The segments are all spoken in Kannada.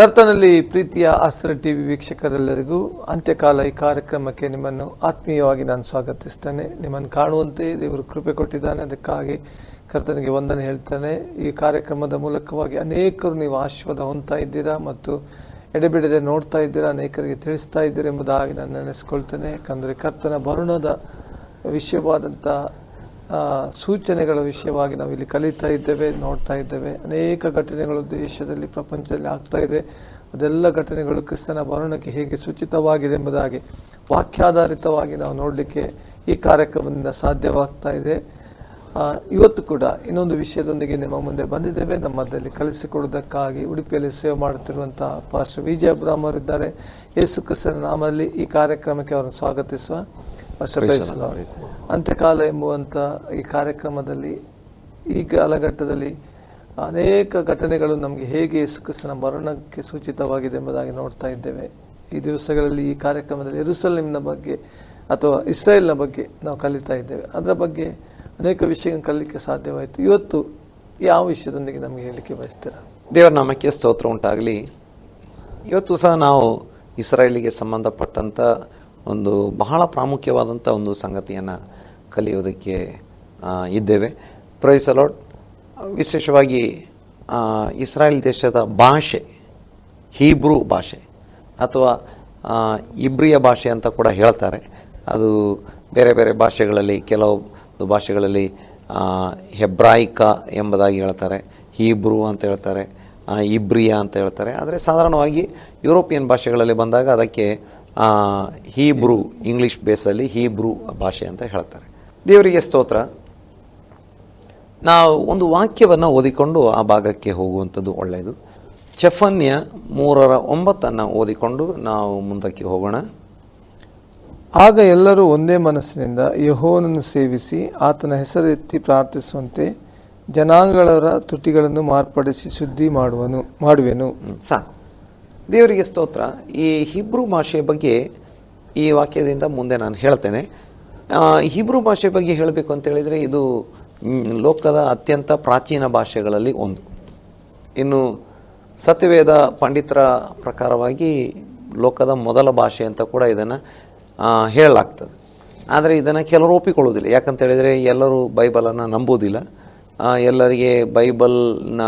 ಕರ್ತನಲ್ಲಿ ಪ್ರೀತಿಯ ಆಸ್ತ್ರ ಟಿವಿ ವೀಕ್ಷಕರೆಲ್ಲರಿಗೂ ಅಂತ್ಯಕಾಲ ಈ ಕಾರ್ಯಕ್ರಮಕ್ಕೆ ನಿಮ್ಮನ್ನು ಆತ್ಮೀಯವಾಗಿ ನಾನು ಸ್ವಾಗತಿಸ್ತೇನೆ. ನಿಮ್ಮನ್ನು ಕಾಣುವಂತೆ ದೇವರು ಕೃಪೆ ಕೊಟ್ಟಿದ್ದಾನೆ. ಅದಕ್ಕಾಗಿ ಕರ್ತನಿಗೆ ವಂದನೆ ಹೇಳ್ತಾನೆ. ಈ ಕಾರ್ಯಕ್ರಮದ ಮೂಲಕವಾಗಿ ಅನೇಕರು ನೀವು ಆಶೀರ್ವಾದ ಹೊಂದ್ತಾ ಇದ್ದೀರಾ ಮತ್ತು ಎಡೆಬಿಡದೆ ನೋಡ್ತಾ ಇದ್ದೀರಾ, ಅನೇಕರಿಗೆ ತಿಳಿಸ್ತಾ ಇದ್ದೀರಾ ಎಂಬುದಾಗಿ ನಾನು ನೆನೆಸ್ಕೊಳ್ತೇನೆ. ಯಾಕಂದರೆ ಕರ್ತನ ಬರುಣದ ವಿಷಯವಾದಂಥ ಸೂಚನೆಗಳ ವಿಷಯವಾಗಿ ನಾವು ಇಲ್ಲಿ ಕಲಿತಾ ಇದ್ದೇವೆ, ನೋಡ್ತಾ ಇದ್ದೇವೆ. ಅನೇಕ ಘಟನೆಗಳು ದೇಶದಲ್ಲಿ, ಪ್ರಪಂಚದಲ್ಲಿ ಆಗ್ತಾ ಇದೆ. ಅದೆಲ್ಲ ಘಟನೆಗಳು ಕ್ರಿಸ್ತನ ಭರಣಕ್ಕೆ ಹೇಗೆ ಸೂಚಿತವಾಗಿದೆ ಎಂಬುದಾಗಿ ವಾಕ್ಯಾಧಾರಿತವಾಗಿ ನಾವು ನೋಡಲಿಕ್ಕೆ ಈ ಕಾರ್ಯಕ್ರಮದಿಂದ ಸಾಧ್ಯವಾಗ್ತಾ ಇದೆ. ಇವತ್ತು ಕೂಡ ಇನ್ನೊಂದು ವಿಷಯದೊಂದಿಗೆ ನಿಮ್ಮ ಮುಂದೆ ಬಂದಿದ್ದೇವೆ. ನಮ್ಮದಲ್ಲಿ ಕಲಿಸಿಕೊಡುವುದಕ್ಕಾಗಿ ಉಡುಪಿಯಲ್ಲಿ ಸೇವೆ ಮಾಡುತ್ತಿರುವಂತಹ ಪಾಸ್ಟರ್ ವಿಜಯ ಅವರಿದ್ದಾರೆ ಯೇಸು ಕ್ರಿಸ್ತನ ನಾಮದಲ್ಲಿ ಈ ಕಾರ್ಯಕ್ರಮಕ್ಕೆ ಅವರನ್ನು ಸ್ವಾಗತಿಸುವ ಅಂತ್ಯಕಾಲ ಎಂಬುವಂಥ ಈ ಕಾರ್ಯಕ್ರಮದಲ್ಲಿ ಈ ಕಾಲಘಟ್ಟದಲ್ಲಿ ಅನೇಕ ಘಟನೆಗಳು ನಮಗೆ ಹೇಗೆ ಯೇಸುಕ್ರಿಸ್ತನ ಮರಣಕ್ಕೆ ಸೂಚಿತವಾಗಿದೆ ಎಂಬುದಾಗಿ ನೋಡ್ತಾ ಇದ್ದೇವೆ. ಈ ದಿವಸಗಳಲ್ಲಿ ಈ ಕಾರ್ಯಕ್ರಮದಲ್ಲಿ ಎರುಸಲೇಮಿನ ಬಗ್ಗೆ ಅಥವಾ ಇಸ್ರೇಲ್ನ ಬಗ್ಗೆ ನಾವು ಕಲಿತಾ ಇದ್ದೇವೆ. ಅದರ ಬಗ್ಗೆ ಅನೇಕ ವಿಷಯಗಳನ್ನು ಕಲಿಕೆ ಸಾಧ್ಯವಾಯಿತು. ಇವತ್ತು ಯಾವ ವಿಷಯದೊಂದಿಗೆ ನಮಗೆ ಹೇಳಲಿಕ್ಕೆ ಬಯಸ್ತೀರ? ದೇವರ ನಾಮಕ್ಕೆ ಸ್ತೋತ್ರ ಉಂಟಾಗಲಿ. ಇವತ್ತು ಸಹ ನಾವು ಇಸ್ರಾಯೇಲಿಗೆ ಸಂಬಂಧಪಟ್ಟಂಥ ಒಂದು ಬಹಳ ಪ್ರಾಮುಖ್ಯವಾದಂಥ ಒಂದು ಸಂಗತಿಯನ್ನು ಕಲಿಯೋದಕ್ಕೆ ಇದ್ದೇವೆ. ಪ್ರೈಸ್ ಅಲಾಟ್ ವಿಶೇಷವಾಗಿ ಇಸ್ರಾಯೇಲ್ ದೇಶದ ಭಾಷೆ, ಹೀಬ್ರೂ ಭಾಷೆ, ಅಥವಾ ಇಬ್ರಿಯ ಭಾಷೆ ಅಂತ ಕೂಡ ಹೇಳ್ತಾರೆ. ಅದು ಬೇರೆ ಬೇರೆ ಭಾಷೆಗಳಲ್ಲಿ ಕೆಲವು ಭಾಷೆಗಳಲ್ಲಿ ಹೆಬ್ರಾಯಿಕ ಎಂಬುದಾಗಿ ಹೇಳ್ತಾರೆ, ಹೀಬ್ರೂ ಅಂತ ಹೇಳ್ತಾರೆ ಇಬ್ರಿಯಾ ಅಂತ ಹೇಳ್ತಾರೆ. ಆದರೆ ಸಾಧಾರಣವಾಗಿ ಯುರೋಪಿಯನ್ ಭಾಷೆಗಳಲ್ಲಿ ಬಂದಾಗ ಅದಕ್ಕೆ ಹೀಬ್ರೂ ಇಂಗ್ಲೀಷ್ ಬೇಸಲ್ಲಿ ಹೀಬ್ರೂ ಭಾಷೆ ಅಂತ ಹೇಳ್ತಾರೆ. ದೇವರಿಗೆ ಸ್ತೋತ್ರ. ನಾವು ಒಂದು ವಾಕ್ಯವನ್ನು ಓದಿಕೊಂಡು ಆ ಭಾಗಕ್ಕೆ ಹೋಗುವಂಥದ್ದು ಒಳ್ಳೆಯದು. ಚಫನ್ಯ ಮೂರರ ಒಂಬತ್ತನ್ನು ಓದಿಕೊಂಡು ನಾವು ಮುಂದಕ್ಕೆ ಹೋಗೋಣ. ಆಗ ಎಲ್ಲರೂ ಒಂದೇ ಮನಸ್ಸಿನಿಂದ ಯಹೋನನ್ನು ಸೇವಿಸಿ ಆತನ ಹೆಸರೆತ್ತಿ ಪ್ರಾರ್ಥಿಸುವಂತೆ ಜನಾಂಗಗಳ ತುಟಿಗಳನ್ನು ಮಾರ್ಪಡಿಸಿ ಸುದ್ದಿ ಮಾಡುವನು ಮಾಡುವೆನು. ಸಾಕು. ದೇವರಿಗೆ ಸ್ತೋತ್ರ. ಈ ಹಿಬ್ರೂ ಭಾಷೆ ಬಗ್ಗೆ ಈ ವಾಕ್ಯದಿಂದ ಮುಂದೆ ನಾನು ಹೇಳ್ತೇನೆ. ಹಿಬ್ರೂ ಭಾಷೆ ಬಗ್ಗೆ ಹೇಳಬೇಕು ಅಂತ ಹೇಳಿದರೆ ಇದು ಲೋಕದ ಅತ್ಯಂತ ಪ್ರಾಚೀನ ಭಾಷೆಗಳಲ್ಲಿ ಒಂದು. ಇನ್ನು ಸತ್ಯವೇದ ಪಂಡಿತರ ಪ್ರಕಾರವಾಗಿ ಲೋಕದ ಮೊದಲ ಭಾಷೆ ಅಂತ ಕೂಡ ಇದನ್ನು ಹೇಳಲಾಗ್ತದೆ. ಆದರೆ ಇದನ್ನು ಕೆಲವರು ಒಪ್ಪಿಕೊಳ್ಳೋದಿಲ್ಲ ಯಾಕಂತ ಹೇಳಿದರೆ ಎಲ್ಲರೂ ಬೈಬಲನ್ನು ನಂಬೋದಿಲ್ಲ ಎಲ್ಲರಿಗೆ ಬೈಬಲ್ನ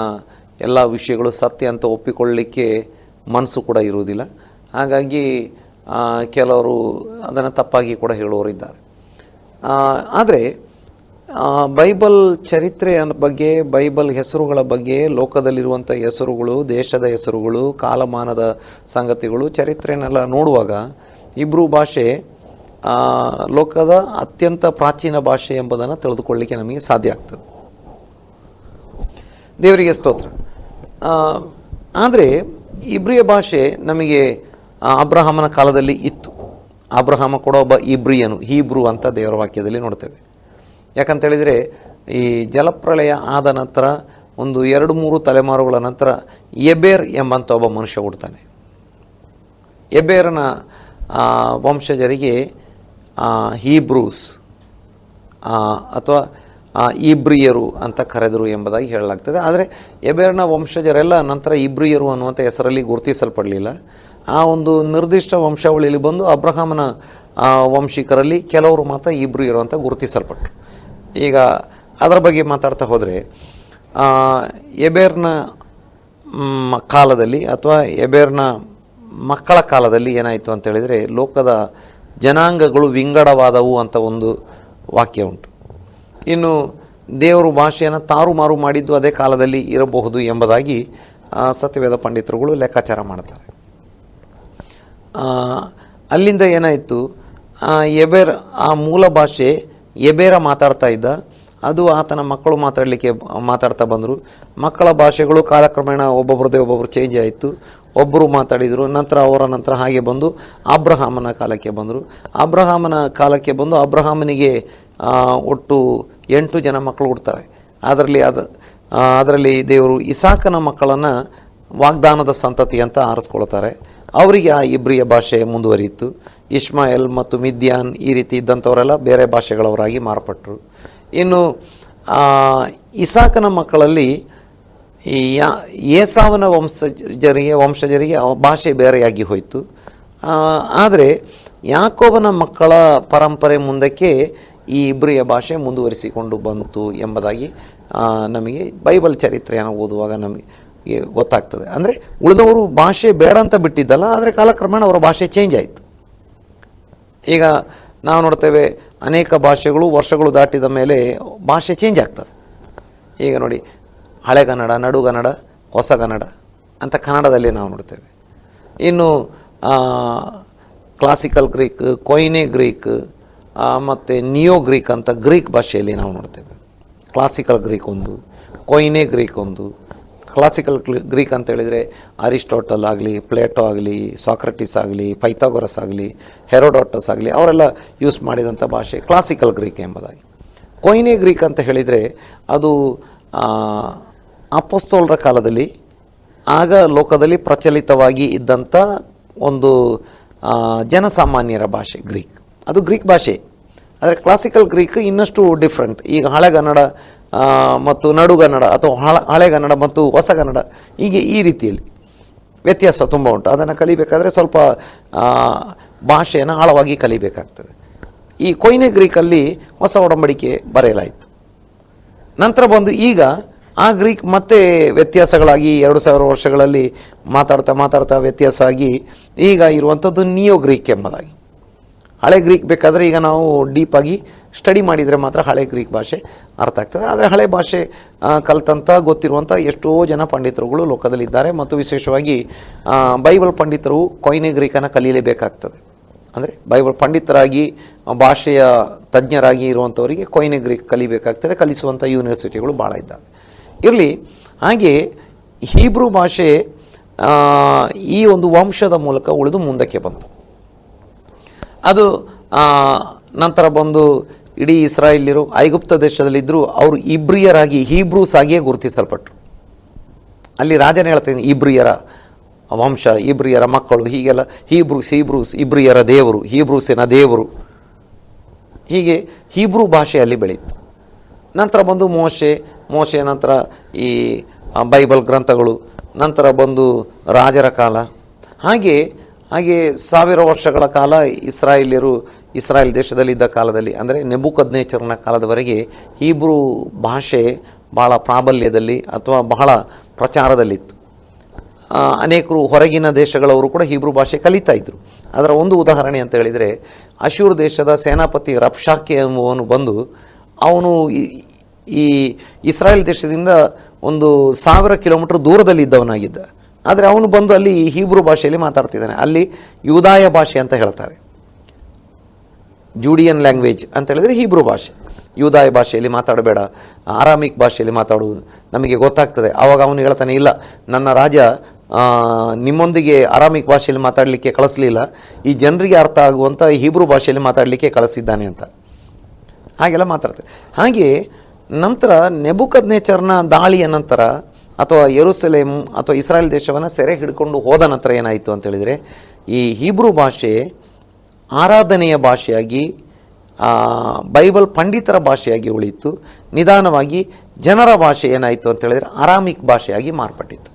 ಎಲ್ಲ ವಿಷಯಗಳು ಸತ್ಯ ಅಂತ ಒಪ್ಪಿಕೊಳ್ಳಲಿಕ್ಕೆ ಮನಸ್ಸು ಕೂಡ ಇರುವುದಿಲ್ಲ. ಹಾಗಾಗಿ ಕೆಲವರು ಅದನ್ನು ತಪ್ಪಾಗಿ ಕೂಡ ಹೇಳುವವರಿದ್ದಾರೆ. ಆದರೆ ಬೈಬಲ್ ಚರಿತ್ರೆಯ ಬಗ್ಗೆ, ಬೈಬಲ್ ಹೆಸರುಗಳ ಬಗ್ಗೆ ಲೋಕದಲ್ಲಿರುವಂಥ ಹೆಸರುಗಳು, ದೇಶದ ಹೆಸರುಗಳು, ಕಾಲಮಾನದ ಸಂಗತಿಗಳು ಚರಿತ್ರೆಯನ್ನೆಲ್ಲ ನೋಡುವಾಗ, ಇಬ್ರು ಭಾಷೆ ಲೋಕದ ಅತ್ಯಂತ ಪ್ರಾಚೀನ ಭಾಷೆ ಎಂಬುದನ್ನು ತಿಳಿದುಕೊಳ್ಳಿಕ್ಕೆ ನಮಗೆ ಸಾಧ್ಯ ಆಗ್ತದೆ. ದೇವರಿಗೆ ಸ್ತೋತ್ರ. ಆದರೆ ಇಬ್ರಿಯ ಭಾಷೆ ನಮಗೆ ಅಬ್ರಹಾಮನ ಕಾಲದಲ್ಲಿ ಇತ್ತು. ಅಬ್ರಹಾಮ ಕೂಡ ಒಬ್ಬ ಇಬ್ರಿಯನು, ಹೀಬ್ರು ಅಂತ ದೇವರ ವಾಕ್ಯದಲ್ಲಿ ನೋಡ್ತೇವೆ. ಯಾಕಂತೇಳಿದರೆ ಈ ಜಲಪ್ರಳಯ ಆದ ನಂತರ, ಒಂದು ಎರಡು ಮೂರು ತಲೆಮಾರುಗಳ ನಂತರ, ಎಬೇರ್ ಎಂಬಂಥ ಒಬ್ಬ ಮನುಷ್ಯ ಹುಡ್ತಾನೆ ಎಬೇರನ ವಂಶಜರಿಗೆ ಹೀಬ್ರೂಸ್ ಅಥವಾ ಇಬ್ರಿಯರು ಅಂತ ಕರೆದರು ಎಂಬುದಾಗಿ ಹೇಳಲಾಗ್ತದೆ. ಆದರೆ ಎಬೇರ್ನ ವಂಶಜರೆಲ್ಲ ನಂತರ ಇಬ್ರಿಯರು ಅನ್ನುವಂಥ ಹೆಸರಲ್ಲಿ ಗುರುತಿಸಲ್ಪಡಲಿಲ್ಲ. ಆ ಒಂದು ನಿರ್ದಿಷ್ಟ ವಂಶಾವಳಿಯಲ್ಲಿ ಬಂದು ಅಬ್ರಹಾಮನ ವಂಶಿಕರಲ್ಲಿ ಕೆಲವರು ಮಾತ್ರ ಇಬ್ರಿಯರು ಅಂತ ಗುರುತಿಸಲ್ಪಟ್ಟರು ಈಗ ಅದರ ಬಗ್ಗೆ ಮಾತಾಡ್ತಾ ಹೋದರೆ ಎಬೇರ್ನ ಕಾಲದಲ್ಲಿ ಅಥವಾ ಎಬೇರ್ನ ಮಕ್ಕಳ ಕಾಲದಲ್ಲಿ ಏನಾಯಿತು ಅಂತ ಹೇಳಿದರೆ ಲೋಕದ ಜನಾಂಗಗಳು ವಿಂಗಡವಾದವು ಅಂತ ಒಂದು ವಾಕ್ಯ ಉಂಟು. ಇನ್ನು ದೇವರು ಭಾಷೆಯನ್ನು ತಾರುಮಾರು ಮಾಡಿದ್ದು ಅದೇ ಕಾಲದಲ್ಲಿ ಇರಬಹುದು ಎಂಬುದಾಗಿ ಸತ್ಯವೇದ ಪಂಡಿತರುಗಳು ಲೆಕ್ಕಾಚಾರ ಮಾಡ್ತಾರೆ. ಅಲ್ಲಿಂದ ಏನಾಯಿತು? ಎಬೆರ್, ಆ ಮೂಲ ಭಾಷೆ ಎಬೇರ ಮಾತಾಡ್ತಾ ಇದ್ದ. ಅದು ಆತನ ಮಕ್ಕಳು ಮಾತಾಡಲಿಕ್ಕೆ ಮಾತಾಡ್ತಾ ಬಂದರು. ಮಕ್ಕಳ ಭಾಷೆಗಳು ಕಾಲಕ್ರಮೇಣ ಒಬ್ಬೊಬ್ಬರದೇ ಒಬ್ಬೊಬ್ಬರು ಚೇಂಜ್ ಆಯಿತು. ಒಬ್ಬರು ಮಾತಾಡಿದರು, ನಂತರ ಅವರ ನಂತರ ಹಾಗೆ ಬಂದು ಅಬ್ರಹಾಮನ ಕಾಲಕ್ಕೆ ಬಂದರು. ಅಬ್ರಹಾಮನ ಕಾಲಕ್ಕೆ ಬಂದು ಅಬ್ರಹಾಮನಿಗೆ ಒಟ್ಟು ಎಂಟು ಜನ ಮಕ್ಕಳು ಹುಡ್ತಾರೆ. ಅದರಲ್ಲಿ ಅದು ಅದರಲ್ಲಿ ದೇವರು ಇಸಾಕನ ಮಕ್ಕಳನ್ನು ವಾಗ್ದಾನದ ಸಂತತಿ ಅಂತ ಆರಿಸ್ಕೊಳ್ತಾರೆ. ಅವರಿಗೆ ಆ ಇಬ್ರಿಯ ಭಾಷೆ ಮುಂದುವರಿಯಿತು. ಇಸ್ಮಾಯಲ್ ಮತ್ತು ಮಿದ್ಯಾನ್ ಈ ರೀತಿ ಇದ್ದಂಥವರೆಲ್ಲ ಬೇರೆ ಭಾಷೆಗಳವರಾಗಿ ಮಾರ್ಪಟ್ಟರು ಇನ್ನು ಇಸಾಕನ ಮಕ್ಕಳಲ್ಲಿ ಯಾ, ಏಸಾವನ ವಂಶಜರಿಗೆ ವಂಶಜರಿಗೆ ಭಾಷೆ ಬೇರೆಯಾಗಿ ಹೋಯಿತು. ಆದರೆ ಯಾಕೋಬನ ಮಕ್ಕಳ ಪರಂಪರೆ ಮುಂದಕ್ಕೆ ಈ ಇಬ್ರಿಯ ಭಾಷೆ ಮುಂದುವರಿಸಿಕೊಂಡು ಬಂತು ಎಂಬುದಾಗಿ ನಮಗೆ ಬೈಬಲ್ ಚರಿತ್ರೆಯನ್ನು ಓದುವಾಗ ನಮಗೆ ಗೊತ್ತಾಗ್ತದೆ. ಅಂದರೆ ಉಳಿದವರು ಭಾಷೆ ಬೇಡ ಅಂತ ಬಿಟ್ಟಿದ್ದಲ್ಲ, ಆದರೆ ಕಾಲಕ್ರಮೇಣ ಅವರ ಭಾಷೆ ಚೇಂಜ್ ಆಯಿತು. ಈಗ ನಾವು ನೋಡ್ತೇವೆ ಅನೇಕ ಭಾಷೆಗಳು ವರ್ಷಗಳು ದಾಟಿದ ಮೇಲೆ ಭಾಷೆ ಚೇಂಜ್ ಆಗ್ತದೆ. ಈಗ ನೋಡಿ ಹಳೆಗನ್ನಡ ನಡುಗನ್ನಡ ಹೊಸಗನ್ನಡ ಅಂತ ಕನ್ನಡದಲ್ಲಿ ನಾವು ನೋಡ್ತೇವೆ. ಇನ್ನು ಕ್ಲಾಸಿಕಲ್ ಗ್ರೀಕ್ ಕೊಯ್ನೆ ಗ್ರೀಕ್ ಮತ್ತು ನಿಯೋ ಗ್ರೀಕ್ ಅಂತ ಗ್ರೀಕ್ ಭಾಷೆಯಲ್ಲಿ ನಾವು ನೋಡ್ತೇವೆ. ಕ್ಲಾಸಿಕಲ್ ಗ್ರೀಕ್ ಒಂದು, ಕೊಯ್ನೆ ಗ್ರೀಕ್ ಒಂದು. ಕ್ಲಾಸಿಕಲ್ ಗ್ರೀಕ್ ಅಂತ ಹೇಳಿದರೆ ಅರಿಸ್ಟೋಟಲ್ ಆಗಲಿ ಪ್ಲೇಟೋ ಆಗಲಿ ಸಾಕ್ರಟಿಸ್ ಆಗಲಿ ಪೈಥಾಗೊರಸ್ ಆಗಲಿ ಹೆರೋಡಾಟಸ್ ಆಗಲಿ, ಅವರೆಲ್ಲ ಯೂಸ್ ಮಾಡಿದಂಥ ಭಾಷೆ ಕ್ಲಾಸಿಕಲ್ ಗ್ರೀಕ್ ಎಂಬುದಾಗಿ. ಕೊಯ್ನೆ ಗ್ರೀಕ್ ಅಂತ ಹೇಳಿದರೆ ಅದು ಅಪಸ್ತೋಲರ ಕಾಲದಲ್ಲಿ, ಆಗ ಲೋಕದಲ್ಲಿ ಪ್ರಚಲಿತವಾಗಿ ಇದ್ದಂಥ ಒಂದು ಜನಸಾಮಾನ್ಯರ ಭಾಷೆ ಗ್ರೀಕ್ ಅದು ಗ್ರೀಕ್ ಭಾಷೆ. ಆದರೆ ಕ್ಲಾಸಿಕಲ್ ಗ್ರೀಕ್ ಇನ್ನಷ್ಟು ಡಿಫ್ರೆಂಟ್ ಈಗ ಹಳೆಗನ್ನಡ ಮತ್ತು ನಡುಗನ್ನಡ ಅಥವಾ ಹಳ ಹಳೆಗನ್ನಡ ಮತ್ತು ಹೊಸಗನ್ನಡ ಹೀಗೆ ಈ ರೀತಿಯಲ್ಲಿ ವ್ಯತ್ಯಾಸ ತುಂಬ ಉಂಟು. ಅದನ್ನು ಕಲಿಬೇಕಾದ್ರೆ ಸ್ವಲ್ಪ ಭಾಷೆಯನ್ನು ಆಳವಾಗಿ ಕಲಿಬೇಕಾಗ್ತದೆ. ಈ ಕೊಯ್ನೆ ಗ್ರೀಕಲ್ಲಿ ಹೊಸ ಒಡಂಬಡಿಕೆ ಬರೆಯಲಾಯಿತು. ನಂತರ ಬಂದು ಈಗ ಆ ಗ್ರೀಕ್ ಮತ್ತೆ ವ್ಯತ್ಯಾಸಗಳಾಗಿ ಎರಡು ಸಾವಿರ ವರ್ಷಗಳಲ್ಲಿ ಮಾತಾಡ್ತಾ ಮಾತಾಡ್ತಾ ವ್ಯತ್ಯಾಸ ಆಗಿ ಈಗ ಇರುವಂಥದ್ದು ನಿಯೋ ಗ್ರೀಕ್ ಎಂಬುದಾಗಿ. ಹಳೆ ಗ್ರೀಕ್ ಬೇಕಾದರೆ ಈಗ ನಾವು ಡೀಪಾಗಿ ಸ್ಟಡಿ ಮಾಡಿದರೆ ಮಾತ್ರ ಹಳೆ ಗ್ರೀಕ್ ಭಾಷೆ ಅರ್ಥ ಆಗ್ತದೆ. ಆದರೆ ಹಳೆ ಭಾಷೆ ಕಲಿತಂಥ ಗೊತ್ತಿರುವಂಥ ಎಷ್ಟೋ ಜನ ಪಂಡಿತರುಗಳು ಲೋಕದಲ್ಲಿದ್ದಾರೆ ಮತ್ತು ವಿಶೇಷವಾಗಿ ಬೈಬಲ್ ಪಂಡಿತರು ಕೊಯ್ನೆ ಗ್ರೀಕನ್ನು ಕಲಿಯಲೇಬೇಕಾಗ್ತದೆ ಅಂದರೆ ಬೈಬಲ್ ಪಂಡಿತರಾಗಿ, ಭಾಷೆಯ ತಜ್ಞರಾಗಿ ಇರುವಂಥವರಿಗೆ ಕೊಯ್ನೆ ಗ್ರೀಕ್ ಕಲಿಬೇಕಾಗ್ತದೆ. ಕಲಿಸುವಂಥ ಯೂನಿವರ್ಸಿಟಿಗಳು ಭಾಳ ಇದ್ದಾವೆ. ಇರಲಿ, ಹಾಗೆ ಹೀಬ್ರೂ ಭಾಷೆ ಈ ಒಂದು ವಂಶದ ಮೂಲಕ ಉಳಿದು ಮುಂದಕ್ಕೆ ಬಂತು. ಅದು ನಂತರ ಬಂದು ಇಡೀ ಇಸ್ರಾಯೇಲ್ಯರು, ಐಗುಪ್ತ ದೇಶದಲ್ಲಿದ್ದರು ಅವರು ಇಬ್ರಿಯರಾಗಿ ಹೀಬ್ರೂಸ್ ಆಗಿಯೇ ಗುರುತಿಸಲ್ಪಟ್ಟರು ಅಲ್ಲಿ ರಾಜನೇ ಹೇಳ್ತೀನಿ, ಇಬ್ರಿಯರ ವಂಶ, ಇಬ್ರಿಯರ ಮಕ್ಕಳು, ಹೀಗೆಲ್ಲ ಹೀಬ್ರೂಸ್ ಹೀಬ್ರೂಸ್ ಇಬ್ರಿಯರ ದೇವರು ಹೀಬ್ರೂಸಿನ ದೇವರು. ಹೀಗೆ ಹೀಬ್ರೂ ಭಾಷೆಯಲ್ಲಿ ಬೆಳೀತು. ನಂತರ ಬಂದು ಮೋಶೆ ಮೋಶೆ ನಂತರ ಈ ಬೈಬಲ್ ಗ್ರಂಥಗಳು, ನಂತರ ಬಂದು ರಾಜರ ಕಾಲ. ಹಾಗೆ ಹಾಗೆ ಸಾವಿರ ವರ್ಷಗಳ ಕಾಲ ಇಸ್ರಾಯೇಲ್ಯರು ಇಸ್ರಾಯೇಲ್ ದೇಶದಲ್ಲಿದ್ದ ಕಾಲದಲ್ಲಿ, ಅಂದರೆ ನೆಬುಕದ್ನೇಚರ್ನ ಕಾಲದವರೆಗೆ ಹೀಬ್ರೂ ಭಾಷೆ ಬಹಳ ಪ್ರಾಬಲ್ಯದಲ್ಲಿ ಅಥವಾ ಬಹಳ ಪ್ರಚಾರದಲ್ಲಿತ್ತು. ಅನೇಕರು ಹೊರಗಿನ ದೇಶಗಳವರು ಕೂಡ ಹೀಬ್ರೂ ಭಾಷೆ ಕಲಿತಾ ಇದ್ದರು ಅದರ ಒಂದು ಉದಾಹರಣೆ ಅಂತ ಹೇಳಿದರೆ, ಅಶೂರ್ ದೇಶದ ಸೇನಾಪತಿ ರಪ್ಷಾಕೆ ಎಂಬುವನು ಬಂದು, ಅವನು ಈ- ಇಸ್ರಾಯೇಲ್ ದೇಶದಿಂದ ಒಂದು ಸಾವಿರ ಕಿಲೋಮೀಟರ್ ದೂರದಲ್ಲಿ ಇದ್ದವನಾಗಿದ್ದ ಆದರೆ ಅವನು ಬಂದು ಅಲ್ಲಿ ಹೀಬ್ರೂ ಭಾಷೆಯಲ್ಲಿ ಮಾತಾಡ್ತಿದ್ದಾನೆ. ಅಲ್ಲಿ ಯೂದಾಯ ಭಾಷೆ ಅಂತ ಹೇಳ್ತಾರೆ. ಜೂಡಿಯನ್ ಲ್ಯಾಂಗ್ವೇಜ್ ಅಂತ ಹೇಳಿದರೆ ಹೀಬ್ರೂ ಭಾಷೆ. ಯೂದಾಯ ಭಾಷೆಯಲ್ಲಿ ಮಾತಾಡಬೇಡ. ಆರಾಮಿಕ್ ಭಾಷೆಯಲ್ಲಿ ಮಾತಾಡುವುದು ನಮಗೆ ಗೊತ್ತಾಗ್ತದೆ. ಆವಾಗ ಅವನು ಹೇಳ್ತಾನೆ, ಇಲ್ಲ, ನನ್ನ ರಾಜ ನಿಮ್ಮೊಂದಿಗೆ ಆರಾಮಿಕ್ ಭಾಷೆಯಲ್ಲಿ ಮಾತಾಡಲಿಕ್ಕೆ ಕಳಿಸ್ಲಿಲ್ಲ. ಈ ಜನರಿಗೆ ಅರ್ಥ ಆಗುವಂಥ ಹೀಬ್ರೂ ಭಾಷೆಯಲ್ಲಿ ಮಾತಾಡಲಿಕ್ಕೆ ಕಳಿಸಿದ್ದಾನೆ ಅಂತ. ಹಾಗೆಲ್ಲ ಮಾತಾಡ್ತಾರೆ. ಹಾಗೆ ನಂತರ ನೆಬುಕದ್ ನೇಚರ್ನ ದಾಳಿಯ ನಂತರ ಅಥವಾ ಯೆರೂಸಲೇಮ್ ಅಥವಾ ಇಸ್ರಾಯೇಲ್ ದೇಶವನ್ನು ಸೆರೆ ಹಿಡ್ಕೊಂಡು ಹೋದ ನಂತರ ಏನಾಯಿತು ಅಂತ ಹೇಳಿದರೆ, ಈ ಹೀಬ್ರೂ ಭಾಷೆ ಆರಾಧನೆಯ ಭಾಷೆಯಾಗಿ ಬೈಬಲ್ ಪಂಡಿತರ ಭಾಷೆಯಾಗಿ ಉಳಿಯಿತು. ನಿಧಾನವಾಗಿ ಜನರ ಭಾಷೆ ಏನಾಯಿತು ಅಂತ ಹೇಳಿದರೆ ಆರಾಮಿಕ್ ಭಾಷೆಯಾಗಿ ಮಾರ್ಪಟ್ಟಿತ್ತು.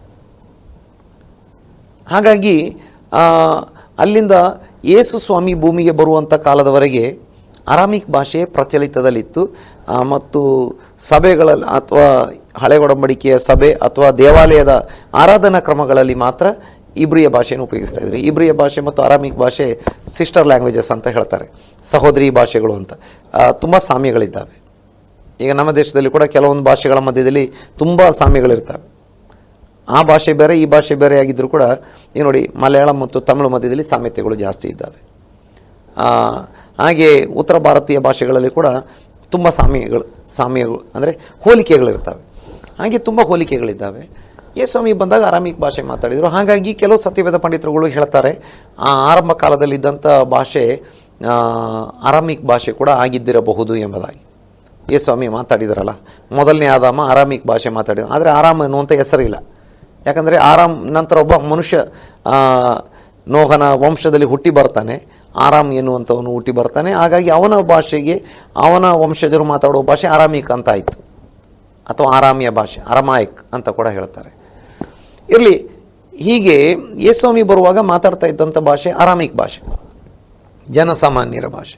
ಹಾಗಾಗಿ ಅಲ್ಲಿಂದ ಯೇಸು ಸ್ವಾಮಿ ಭೂಮಿಗೆ ಬರುವಂಥ ಕಾಲದವರೆಗೆ ಅರಾಮಿಕ್ ಭಾಷೆ ಪ್ರಚಲಿತದಲ್ಲಿತ್ತು. ಮತ್ತು ಸಭೆಗಳಲ್ಲಿ ಅಥವಾ ಹಳೆ ಒಡಂಬಡಿಕೆಯ ಸಭೆ ಅಥವಾ ದೇವಾಲಯದ ಆರಾಧನಾ ಕ್ರಮಗಳಲ್ಲಿ ಮಾತ್ರ ಇಬ್ರಿಯ ಭಾಷೆಯನ್ನು ಉಪಯೋಗಿಸ್ತಾ ಇದ್ರು. ಇಬ್ರಿಯ ಭಾಷೆ ಮತ್ತು ಅರಾಮಿಕ್ ಭಾಷೆ ಸಿಸ್ಟರ್ ಲ್ಯಾಂಗ್ವೇಜಸ್ ಅಂತ ಹೇಳ್ತಾರೆ. ಸಹೋದರಿ ಭಾಷೆಗಳು ಅಂತ. ತುಂಬ ಸಾಮ್ಯಗಳಿದ್ದಾವೆ. ಈಗ ನಮ್ಮ ದೇಶದಲ್ಲಿ ಕೂಡ ಕೆಲವೊಂದು ಭಾಷೆಗಳ ಮಧ್ಯದಲ್ಲಿ ತುಂಬ ಸಾಮ್ಯಗಳಿರ್ತವೆ. ಆ ಭಾಷೆ ಬೇರೆ, ಈ ಭಾಷೆ ಬೇರೆ ಆಗಿದ್ದರೂ ಕೂಡ ಈ ನೋಡಿ ಮಲಯಾಳಂ ಮತ್ತು ತಮಿಳು ಮಧ್ಯದಲ್ಲಿ ಸಾಮ್ಯತೆಗಳು ಜಾಸ್ತಿ ಇದ್ದಾವೆ. ಹಾಗೆ ಉತ್ತರ ಭಾರತೀಯ ಭಾಷೆಗಳಲ್ಲಿ ಕೂಡ ತುಂಬ ಸಾಮ್ಯಗಳು ಸಾಮ್ಯಗಳು, ಅಂದರೆ ಹೋಲಿಕೆಗಳಿರ್ತವೆ. ಹಾಗೆ ತುಂಬ ಹೋಲಿಕೆಗಳಿದ್ದಾವೆ. ಯೇಸ್ವಾಮಿ ಬಂದಾಗ ಆರಾಮಿಕ್ ಭಾಷೆ ಮಾತಾಡಿದರು. ಹಾಗಾಗಿ ಕೆಲವು ಸತ್ಯವೇದ ಪಂಡಿತರುಗಳು ಹೇಳ್ತಾರೆ, ಆ ಆರಂಭ ಕಾಲದಲ್ಲಿದ್ದಂಥ ಭಾಷೆ ಆರಾಮಿಕ್ ಭಾಷೆ ಕೂಡ ಆಗಿದ್ದಿರಬಹುದು ಎಂಬುದಾಗಿ. ಯೇಸ್ವಾಮಿ ಮಾತಾಡಿದ್ರಲ್ಲ, ಮೊದಲನೇ ಆದಾಮ ಆರಾಮಿಕ್ ಭಾಷೆ ಮಾತಾಡಿದ, ಆದರೆ ಆರಾಮ ಅನ್ನುವಂಥ ಹೆಸರಿಲ್ಲ ಯಾಕಂದರೆ ಆರಾಮ್ ನಂತರ ಒಬ್ಬ ಮನುಷ್ಯ ನೋಹನ ವಂಶದಲ್ಲಿ ಹುಟ್ಟಿ ಬರ್ತಾನೆ. ಆರಾಮ್ ಎನ್ನುವಂಥವನು ಹುಟ್ಟಿ ಬರ್ತಾನೆ. ಹಾಗಾಗಿ ಅವನ ಭಾಷೆಗೆ, ಅವನ ವಂಶಜರು ಮಾತಾಡುವ ಭಾಷೆ ಆರಾಮಿಕ್ ಅಂತ ಆಯಿತು. ಅಥವಾ ಆರಾಮಿಯ ಭಾಷೆ, ಅರಮಾಯಿಕ್ ಅಂತ ಕೂಡ ಹೇಳ್ತಾರೆ. ಇರಲಿ, ಹೀಗೆ ಯೇಸ್ವಾಮಿ ಬರುವಾಗ ಮಾತಾಡ್ತಾ ಇದ್ದಂಥ ಭಾಷೆ ಆರಾಮಿಕ್ ಭಾಷೆ. ಜನಸಾಮಾನ್ಯರ ಭಾಷೆ.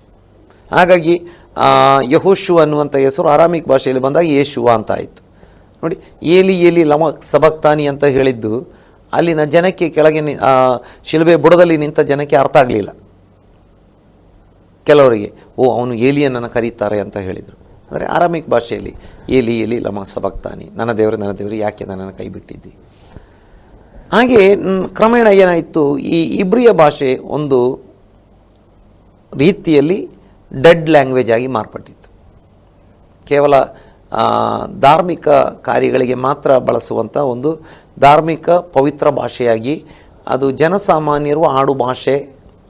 ಹಾಗಾಗಿ ಯಹೋಶು ಅನ್ನುವಂಥ ಹೆಸರು ಆರಾಮಿಕ್ ಭಾಷೆಯಲ್ಲಿ ಬಂದಾಗ ಯೇಶುವ ಅಂತ ಆಯಿತು. ನೋಡಿ, ಏಲಿ ಏಲಿ ಲಮ ಸಬಕ್ತಾನಿ ಅಂತ ಹೇಳಿದ್ದು, ಅಲ್ಲಿನ ಜನಕ್ಕೆ ಕೆಳಗೆ ಶಿಲುಬೆ ಬುಡದಲ್ಲಿ ನಿಂತ ಜನಕ್ಕೆ ಅರ್ಥ ಆಗಲಿಲ್ಲ. ಕೆಲವರಿಗೆ, ಓ, ಅವನು ಏಲಿಯನನ್ನು ಕರೀತಾರೆ ಅಂತ ಹೇಳಿದರು. ಅಂದರೆ ಆರಾಮಿಕ್ ಭಾಷೆಯಲ್ಲಿ, ಏಲಿ ಏಲಿ, ಲಮ, ಸಬಕ್ತಾನಿ, ನನ್ನ ದೇವರು ನನ್ನ ದೇವರು, ಯಾಕೆ ನನ್ನನ್ನು ಕೈ ಬಿಟ್ಟಿದ್ದಿ? ಹಾಗೆ ಕ್ರಮೇಣ ಏನಾಯಿತು, ಈ ಇಬ್ರಿಯ ಭಾಷೆ ಒಂದು ರೀತಿಯಲ್ಲಿ ಡೆಡ್ ಲ್ಯಾಂಗ್ವೇಜ್ ಆಗಿ ಮಾರ್ಪಟ್ಟಿತ್ತು. ಕೇವಲ ಧಾರ್ಮಿಕ ಕಾರ್ಯಗಳಿಗೆ ಮಾತ್ರ ಬಳಸುವಂಥ ಒಂದು ಧಾರ್ಮಿಕ ಪವಿತ್ರ ಭಾಷೆಯಾಗಿ, ಅದು ಜನಸಾಮಾನ್ಯರು ಆಡು ಭಾಷೆ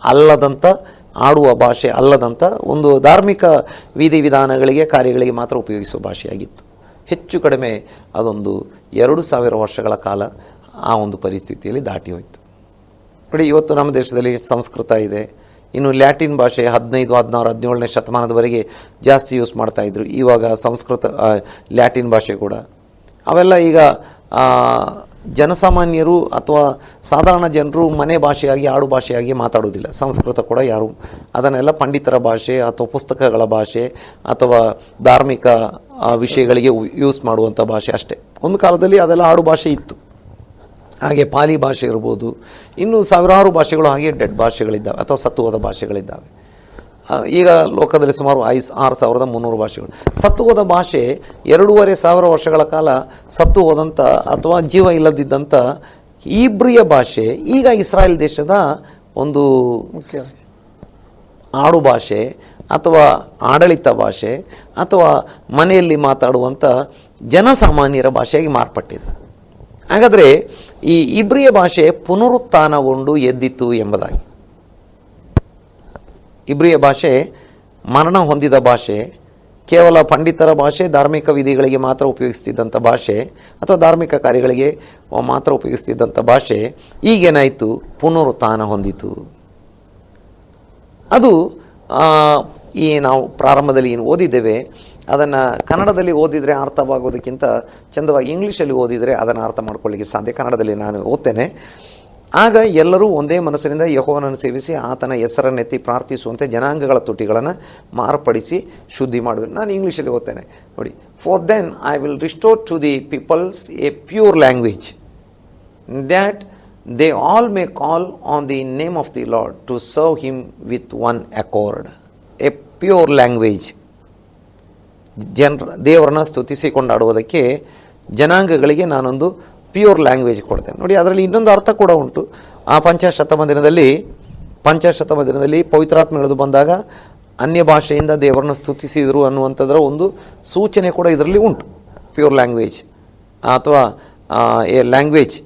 ಅಲ್ಲದಂಥ ಆಡುವ ಭಾಷೆ ಅಲ್ಲದಂಥ ಒಂದು ಧಾರ್ಮಿಕ ವಿಧಿ ವಿಧಾನಗಳಿಗೆ, ಕಾರ್ಯಗಳಿಗೆ ಮಾತ್ರ ಉಪಯೋಗಿಸುವ ಭಾಷೆಯಾಗಿತ್ತು. ಹೆಚ್ಚು ಕಡಿಮೆ ಅದೊಂದು ಎರಡು ಸಾವಿರ ವರ್ಷಗಳ ಕಾಲ ಆ ಒಂದು ಪರಿಸ್ಥಿತಿಯಲ್ಲಿ ದಾಟಿ ಹೋಯಿತು. ನೋಡಿ, ಇವತ್ತು ನಮ್ಮ ದೇಶದಲ್ಲಿ ಸಂಸ್ಕೃತ ಇದೆ. ಇನ್ನು ಲ್ಯಾಟಿನ್ ಭಾಷೆ ಹದಿನೈದು, ಹದಿನಾರು, ಹದಿನೇಳನೇ ಶತಮಾನದವರೆಗೆ ಜಾಸ್ತಿ ಯೂಸ್ ಮಾಡ್ತಾಯಿದ್ರು ಇವಾಗ ಸಂಸ್ಕೃತ ಲ್ಯಾಟಿನ್ ಭಾಷೆ ಕೂಡ. ಅವೆಲ್ಲ ಈಗ ಜನಸಾಮಾನ್ಯರು ಅಥವಾ ಸಾಧಾರಣ ಜನರು ಮನೆ ಭಾಷೆಯಾಗಿ, ಆಡು ಭಾಷೆಯಾಗಿ ಮಾತಾಡೋದಿಲ್ಲ ಸಂಸ್ಕೃತ ಕೂಡ ಯಾರು, ಅದನ್ನೆಲ್ಲ ಪಂಡಿತರ ಭಾಷೆ ಅಥವಾ ಪುಸ್ತಕಗಳ ಭಾಷೆ ಅಥವಾ ಧಾರ್ಮಿಕ ವಿಷಯಗಳಿಗೆ ಯೂಸ್ ಮಾಡುವಂಥ ಭಾಷೆ ಅಷ್ಟೇ. ಒಂದು ಕಾಲದಲ್ಲಿ ಅದೆಲ್ಲ ಆಡು ಭಾಷೆ ಇತ್ತು. ಹಾಗೆ ಪಾಲಿ ಭಾಷೆ ಇರ್ಬೋದು. ಇನ್ನೂ ಸಾವಿರಾರು ಭಾಷೆಗಳು ಹಾಗೆ ಡೆಡ್ ಭಾಷೆಗಳಿದ್ದಾವೆ ಅಥವಾ ಸತ್ತುವದ ಭಾಷೆಗಳಿದ್ದಾವೆ. ಈಗ ಲೋಕದಲ್ಲಿ ಸುಮಾರು ಐ ಆರು ಸಾವಿರದ ಮುನ್ನೂರು ಭಾಷೆಗಳು. ಸತ್ತು ಹೋದ ಭಾಷೆ ಎರಡೂವರೆ ಸಾವಿರ ವರ್ಷಗಳ ಕಾಲ ಸತ್ತು ಹೋದಂಥ ಅಥವಾ ಜೀವ ಇಲ್ಲದಿದ್ದಂಥ ಈಬ್ರಿಯ ಭಾಷೆ ಈಗ ಇಸ್ರಾಯೇಲ್ ದೇಶದ ಒಂದು ಆಡು ಭಾಷೆ ಅಥವಾ ಆಡಳಿತ ಭಾಷೆ ಅಥವಾ ಮನೆಯಲ್ಲಿ ಮಾತಾಡುವಂಥ ಜನಸಾಮಾನ್ಯರ ಭಾಷೆಯಾಗಿ ಮಾರ್ಪಟ್ಟಿದೆ. ಹಾಗಾದರೆ ಈ ಇಬ್ರಿಯ ಭಾಷೆ ಪುನರುತ್ಥಾನಗೊಂಡು ಎದ್ದಿತ್ತು ಎಂಬುದಾಗಿ. ಇಬ್ರಿಯ ಭಾಷೆ, ಮರಣ ಹೊಂದಿದ ಭಾಷೆ, ಕೇವಲ ಪಂಡಿತರ ಭಾಷೆ, ಧಾರ್ಮಿಕ ವಿಧಿಗಳಿಗೆ ಮಾತ್ರ ಉಪಯೋಗಿಸ್ತಿದ್ದಂಥ ಭಾಷೆ, ಅಥವಾ ಧಾರ್ಮಿಕ ಕಾರ್ಯಗಳಿಗೆ ಮಾತ್ರ ಉಪಯೋಗಿಸ್ತಿದ್ದಂಥ ಭಾಷೆ, ಈಗೇನಾಯಿತು? ಪುನರುತ್ಥಾನ ಹೊಂದಿತು. ಅದು ಈ ನಾವು ಪ್ರಾರಂಭದಲ್ಲಿ ಏನು ಓದಿದ್ದೇವೆ, ಅದನ್ನು ಕನ್ನಡದಲ್ಲಿ ಓದಿದರೆ ಅರ್ಥವಾಗೋದಕ್ಕಿಂತ ಚಂದವಾಗಿ ಇಂಗ್ಲೀಷಲ್ಲಿ ಓದಿದರೆ ಅದನ್ನು ಅರ್ಥ ಮಾಡ್ಕೊಳ್ಳಿಕ್ಕೆ ಸಾಧ್ಯ. ಕನ್ನಡದಲ್ಲಿ ನಾನು ಓದ್ತೇನೆ. ಆಗ ಎಲ್ಲರೂ ಒಂದೇ ಮನಸ್ಸಿನಿಂದ ಯಹೋವನನ್ನು ಸೇವಿಸಿ ಆತನ ಹೆಸರನ್ನೆತ್ತಿ ಪ್ರಾರ್ಥಿಸುವಂತೆ ಜನಾಂಗಗಳ ತುಟಿಗಳನ್ನು ಮಾರ್ಪಡಿಸಿ ಶುದ್ಧಿ ಮಾಡುವೆ ನಾನು ಇಂಗ್ಲೀಷಲ್ಲಿ ಓದ್ತೇನೆ. ನೋಡಿ for then I will restore to the peoples a pure language that they all may call on the name of the Lord to serve him with one accord a pure language ಜನರ, ದೇವರನ್ನ ಸ್ತುತಿಸಿಕೊಂಡಾಡುವುದಕ್ಕೆ ಜನಾಂಗಗಳಿಗೆ ನಾನೊಂದು ಪ್ಯೂರ್ ಲ್ಯಾಂಗ್ವೇಜ್ ಕೊಡ್ತೇನೆ. ನೋಡಿ, ಅದರಲ್ಲಿ ಇನ್ನೊಂದು ಅರ್ಥ ಕೂಡ ಉಂಟು. ಆ ಪಂಚಶತಮ ದಿನದಲ್ಲಿ ಪಂಚಶತಮ ದಿನದಲ್ಲಿ ಪವಿತ್ರಾತ್ಮ ಹಿಡಿದು ಬಂದಾಗ ಅನ್ಯ ಭಾಷೆಯಿಂದ ದೇವರನ್ನು ಸ್ತುತಿಸಿದರು ಅನ್ನುವಂಥದ್ರ ಒಂದು ಸೂಚನೆ ಕೂಡ ಇದರಲ್ಲಿ ಉಂಟು. ಪ್ಯೂರ್ ಲ್ಯಾಂಗ್ವೇಜ್ ಅಥವಾ a language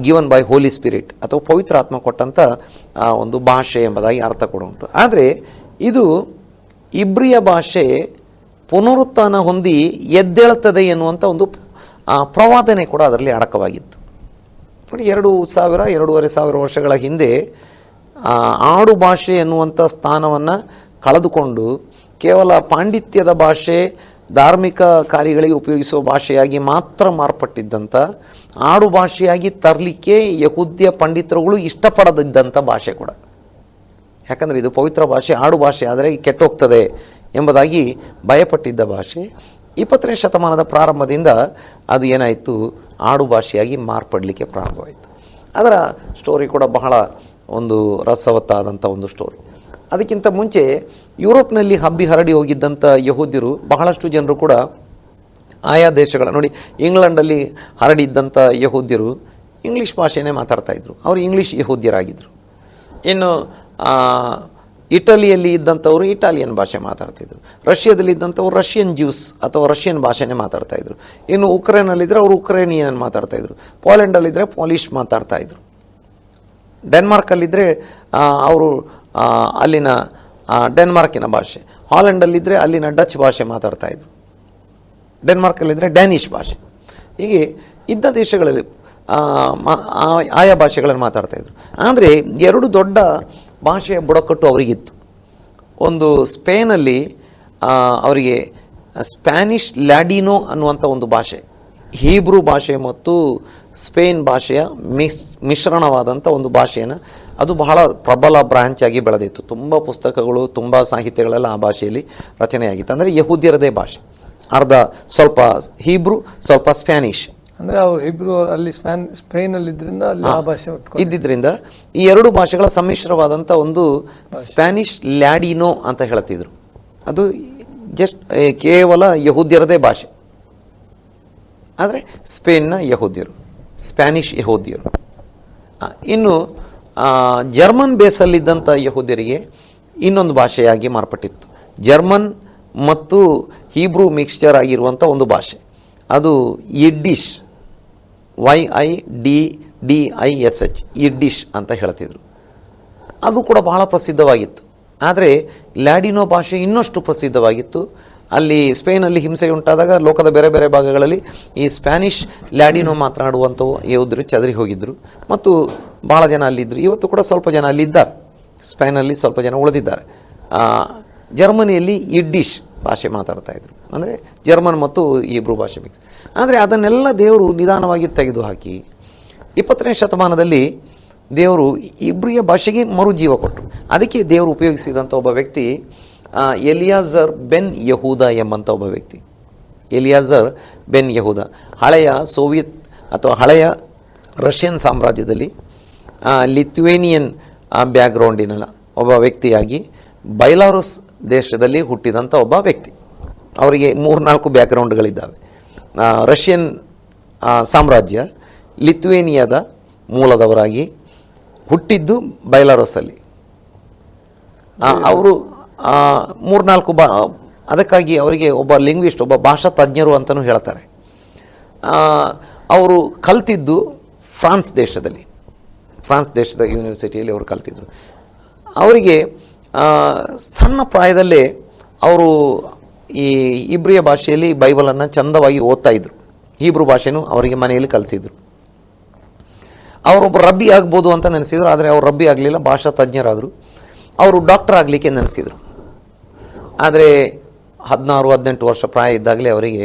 given by holy spirit ಅಥವಾ ಪವಿತ್ರ ಆತ್ಮ ಕೊಟ್ಟಂಥ ಒಂದು ಭಾಷೆ ಎಂಬುದಾಗಿ ಅರ್ಥ ಕೂಡ ಉಂಟು. ಆದರೆ, ಇದು ಇಬ್ರಿಯ ಭಾಷೆ ಪುನರುತ್ಥಾನ ಹೊಂದಿ ಎದ್ದೇಳುತ್ತದೆ ಎನ್ನುವಂಥ ಒಂದು ಆ, ಪ್ರವಾದನೆ ಕೂಡ ಅದರಲ್ಲಿ ಅಡಕವಾಗಿತ್ತು. ಎರಡು ಸಾವಿರ ಎರಡೂವರೆ ಸಾವಿರ ವರ್ಷಗಳ ಹಿಂದೆ ಆಡು ಭಾಷೆ ಎನ್ನುವಂಥ ಸ್ಥಾನವನ್ನು ಕಳೆದುಕೊಂಡು ಕೇವಲ ಪಾಂಡಿತ್ಯದ ಭಾಷೆ ಧಾರ್ಮಿಕ ಕಾರ್ಯಗಳಿಗೆ ಉಪಯೋಗಿಸುವ ಭಾಷೆಯಾಗಿ ಮಾತ್ರ ಮಾರ್ಪಟ್ಟಿದ್ದಂಥ ಆಡು ಭಾಷೆಯಾಗಿ ತರಲಿಕ್ಕೆ ಯಹುದ್ಯ ಪಂಡಿತರುಗಳು ಇಷ್ಟಪಡದಿದ್ದಂಥ ಭಾಷೆ ಕೂಡ. ಯಾಕಂದರೆ ಇದು ಪವಿತ್ರ ಭಾಷೆ ಆಡು ಭಾಷೆ ಆದರೆ ಕೆಟ್ಟೋಗ್ತದೆ ಎಂಬುದಾಗಿ ಭಯಪಟ್ಟಿದ್ದ ಭಾಷೆ. ಇಪ್ಪತ್ತನೇ ಶತಮಾನದ ಪ್ರಾರಂಭದಿಂದ ಅದು ಏನಾಯಿತು? ಆಡು ಭಾಷೆಯಾಗಿ ಮಾರ್ಪಡಲಿಕ್ಕೆ ಪ್ರಾರಂಭವಾಯಿತು. ಅದರ ಸ್ಟೋರಿ ಕೂಡ ಬಹಳ ಒಂದು ರಸವತ್ತಾದಂಥ ಒಂದು ಸ್ಟೋರಿ ಅದಕ್ಕಿಂತ ಮುಂಚೆ ಯುರೋಪ್ನಲ್ಲಿ ಹಬ್ಬಿ ಹರಡಿ ಹೋಗಿದ್ದಂಥ ಯಹೂದ್ಯರು ಬಹಳಷ್ಟು ಜನರು ಕೂಡ ಆಯಾ ದೇಶಗಳ, ನೋಡಿ, ಇಂಗ್ಲೆಂಡಲ್ಲಿ ಹರಡಿದ್ದಂಥ ಯಹೂದ್ಯರು ಇಂಗ್ಲೀಷ್ ಭಾಷೆನೇ ಮಾತಾಡ್ತಾಯಿದ್ರು ಅವರು ಇಂಗ್ಲೀಷ್ ಯಹೂದ್ಯರಾಗಿದ್ದರು ಇನ್ನು ಇಟಲಿಯಲ್ಲಿ ಇದ್ದಂಥವರು ಇಟಾಲಿಯನ್ ಭಾಷೆ ಮಾತಾಡ್ತಿದ್ರು. ರಷ್ಯಾದಲ್ಲಿ ಇದ್ದಂಥವ್ರು ರಷ್ಯನ್ ಜ್ಯೂಸ್ ಅಥವಾ ರಷ್ಯನ್ ಭಾಷೆನೇ ಮಾತಾಡ್ತಾಯಿದ್ರು ಇನ್ನು ಉಕ್ರೇನಲ್ಲಿದ್ದರೆ ಅವರು ಉಕ್ರೇನಿಯನ್ ಮಾತಾಡ್ತಾ ಇದ್ರು. ಪೋಲೆಂಡಲ್ಲಿದ್ದರೆ ಪೋಲಿಷ್ ಮಾತಾಡ್ತಾ ಇದ್ರು. ಡೆನ್ಮಾರ್ಕಲ್ಲಿದ್ದರೆ ಅವರು ಅಲ್ಲಿನ ಡೆನ್ಮಾರ್ಕಿನ ಭಾಷೆ. ಹಾಲೆಂಡಲ್ಲಿದ್ದರೆ ಅಲ್ಲಿನ ಡಚ್ ಭಾಷೆ ಮಾತಾಡ್ತಾ ಇದ್ರು. ಡೆನ್ಮಾರ್ಕಲ್ಲಿದ್ದರೆ ಡ್ಯಾನಿಷ್ ಭಾಷೆ. ಹೀಗೆ ಇದ್ದ ದೇಶಗಳಲ್ಲಿ ಆಯಾ ಭಾಷೆಗಳನ್ನು ಮಾತಾಡ್ತಾಯಿದ್ರು ಆದರೆ ಎರಡು ದೊಡ್ಡ ಭಾಷೆಯ ಬುಡಕಟ್ಟು ಅವರಿಗಿತ್ತು. ಒಂದು ಸ್ಪೇನಲ್ಲಿ ಅವರಿಗೆ ಸ್ಪ್ಯಾನಿಷ್ ಲ್ಯಾಡಿನೋ ಅನ್ನುವಂಥ ಒಂದು ಭಾಷೆ, ಹೀಬ್ರೂ ಭಾಷೆ ಮತ್ತು ಸ್ಪೇನ್ ಭಾಷೆಯ ಮಿಸ್ ಮಿಶ್ರಣವಾದಂಥ ಒಂದು ಭಾಷೆಯನ್ನು ಅದು ಬಹಳ ಪ್ರಬಲ ಬ್ರಾಂಚ್ ಆಗಿ ಬೆಳೆದಿತ್ತು. ತುಂಬ ಪುಸ್ತಕಗಳು, ತುಂಬ ಸಾಹಿತ್ಯಗಳೆಲ್ಲ ಆ ಭಾಷೆಯಲ್ಲಿ ರಚನೆಯಾಗಿತ್ತು. ಅಂದರೆ ಯಹೂದ್ಯರದೇ ಭಾಷೆ. ಅರ್ಧ ಸ್ವಲ್ಪ ಹೀಬ್ರೂ, ಸ್ವಲ್ಪ ಸ್ಪ್ಯಾನಿಷ್. ಅಂದ್ರೆ ಅವ್ರು ಇಬ್ರು ಅಲ್ಲಿ ಸ್ಪ್ಯಾನ್ ಸ್ಪೇನ್ ಅಲ್ಲಿ ಇದ್ರಿಂದ ಅಲ್ಲಿ ಆ ಭಾಷೆ ಉಟ್ಕೊಂಡು ಇದ್ದಿದ್ರಿಂದ ಈ ಎರಡು ಭಾಷೆಗಳ ಸಮ್ಮಿಶ್ರವಾದಂಥ ಒಂದು ಸ್ಪ್ಯಾನಿಷ್ ಲ್ಯಾಡಿನೋ ಅಂತ ಹೇಳ್ತಿದ್ರು. ಅದು ಜಸ್ಟ್ ಕೇವಲ ಯಹೂದ್ಯರದೇ ಭಾಷೆ. ಆದರೆ ಸ್ಪೇನ್ನ ಯಹೂದ್ಯರು ಸ್ಪ್ಯಾನಿಷ್ ಯಹೂದ್ಯರು. ಇನ್ನು ಜರ್ಮನ್ ಬೇಸಲ್ಲಿದ್ದಂಥ ಯಹೂದ್ಯರಿಗೆ ಇನ್ನೊಂದು ಭಾಷೆಯಾಗಿ ಮಾರ್ಪಟ್ಟಿತ್ತು. ಜರ್ಮನ್ ಮತ್ತು ಹೀಬ್ರೂ ಮಿಕ್ಸ್ಚರ್ ಆಗಿರುವಂಥ ಒಂದು ಭಾಷೆ. ಅದು Yiddish Y I D D I S H Yiddish ಅಂತ ಹೇಳ್ತಿದ್ರು. ಅದು ಕೂಡ ಬಹಳ ಪ್ರಸಿದ್ಧವಾಗಿತ್ತು. ಆದರೆ ಲ್ಯಾಡಿನೋ ಭಾಷೆ ಇನ್ನಷ್ಟು ಪ್ರಸಿದ್ಧವಾಗಿತ್ತು. ಅಲ್ಲಿ ಸ್ಪೇನಲ್ಲಿ ಹಿಂಸೆ ಉಂಟಾದಾಗ ಲೋಕದ ಬೇರೆ ಬೇರೆ ಭಾಗಗಳಲ್ಲಿ ಈ ಸ್ಪ್ಯಾನಿಷ್ ಲ್ಯಾಡಿನೋ ಮಾತನಾಡುವಂಥವು ಯೋಧರು ಚದರಿ ಹೋಗಿದ್ದರು ಮತ್ತು ಭಾಳ ಜನ ಅಲ್ಲಿದ್ದರು ಇವತ್ತು ಕೂಡ ಸ್ವಲ್ಪ ಜನ ಅಲ್ಲಿದ್ದಾರೆ. ಸ್ಪೇನಲ್ಲಿ ಸ್ವಲ್ಪ ಜನ ಉಳಿದಿದ್ದಾರೆ. ಜರ್ಮನಿಯಲ್ಲಿ ಇಡ್ಡಿಶ್ ಭಾಷೆ ಮಾತಾಡ್ತಾ ಇದ್ರು. ಅಂದರೆ ಜರ್ಮನ್ ಮತ್ತು ಇಬ್ರು ಭಾಷೆ ಮಿಕ್ಸ್ ಆದರೆ ಅದನ್ನೆಲ್ಲ ದೇವರು ನಿಧಾನವಾಗಿ ತೆಗೆದುಹಾಕಿ ಇಪ್ಪತ್ತನೇ ಶತಮಾನದಲ್ಲಿ ದೇವರು ಇಬ್ರಿಯ ಭಾಷೆಗೆ ಮರುಜೀವ ಕೊಟ್ಟರು. ಅದಕ್ಕೆ ದೇವರು ಉಪಯೋಗಿಸಿದಂಥ ಒಬ್ಬ ವ್ಯಕ್ತಿ ಎಲಿಯಾಜರ್ ಬೆನ್ ಯಹೂದ ಎಂಬಂಥ ಒಬ್ಬ ವ್ಯಕ್ತಿ. ಎಲಿಯಾಜರ್ ಬೆನ್ ಯಹೂದ. ಹಳೆಯ ಸೋವಿಯತ್ ಅಥವಾ ಹಳೆಯ ರಷ್ಯನ್ ಸಾಮ್ರಾಜ್ಯದಲ್ಲಿ ಲಿಥುವೇನಿಯನ್ ಬ್ಯಾಕ್ಗ್ರೌಂಡಿನ ಒಬ್ಬ ವ್ಯಕ್ತಿಯಾಗಿ ಬೈಲಾರುಸ್ ದೇಶದಲ್ಲಿ ಹುಟ್ಟಿದಂಥ ಒಬ್ಬ ವ್ಯಕ್ತಿ. ಅವರಿಗೆ ಮೂರ್ನಾಲ್ಕು ಬ್ಯಾಕ್ಗ್ರೌಂಡ್ಗಳಿದ್ದಾವೆ. ರಷ್ಯನ್ ಸಾಮ್ರಾಜ್ಯ ಲಿಥುವೇನಿಯಾದ ಮೂಲದವರಾಗಿ ಹುಟ್ಟಿದ್ದು ಬೈಲಾರಸ್ಸಲ್ಲಿ. ಅವರು ಮೂರ್ನಾಲ್ಕು ಬಾ, ಅದಕ್ಕಾಗಿ ಅವರಿಗೆ ಒಬ್ಬ ಲಿಂಗ್ವಿಸ್ಟ್, ಒಬ್ಬ ಭಾಷಾ ತಜ್ಞರು ಅಂತಲೂ ಹೇಳ್ತಾರೆ. ಅವರು ಕಲ್ತಿದ್ದು ಫ್ರಾನ್ಸ್ ದೇಶದಲ್ಲಿ. ಫ್ರಾನ್ಸ್ ದೇಶದ ಯೂನಿವರ್ಸಿಟಿಯಲ್ಲಿ ಅವರು ಕಲ್ತಿದ್ರು. ಅವರಿಗೆ ಸಣ್ಣ ಪ್ರಾಯದಲ್ಲಿ ಅವರು ಈ ಇಬ್ರಿಯ ಭಾಷೆಯಲ್ಲಿ ಬೈಬಲನ್ನು ಚಂದವಾಗಿ ಓದ್ತಾ ಇದ್ರು. ಹೀಬ್ರು ಭಾಷೆನೂ ಅವರಿಗೆ ಮನೆಯಲ್ಲಿ ಕಲಿಸಿದ್ರು. ಅವರೊಬ್ಬ ರಬ್ಬಿ ಆಗ್ಬೋದು ಅಂತ ನೆನೆಸಿದ್ರು, ಆದರೆ ಅವ್ರು ರಬ್ಬಿ ಆಗಲಿಲ್ಲ, ಭಾಷಾ ತಜ್ಞರಾದರು. ಅವರು ಡಾಕ್ಟರ್ ಆಗಲಿಕ್ಕೆ ನೆನೆಸಿದರು. ಆದರೆ ಹದಿನಾರು, ಹದಿನೆಂಟು ವರ್ಷ ಪ್ರಾಯ ಇದ್ದಾಗಲೇ ಅವರಿಗೆ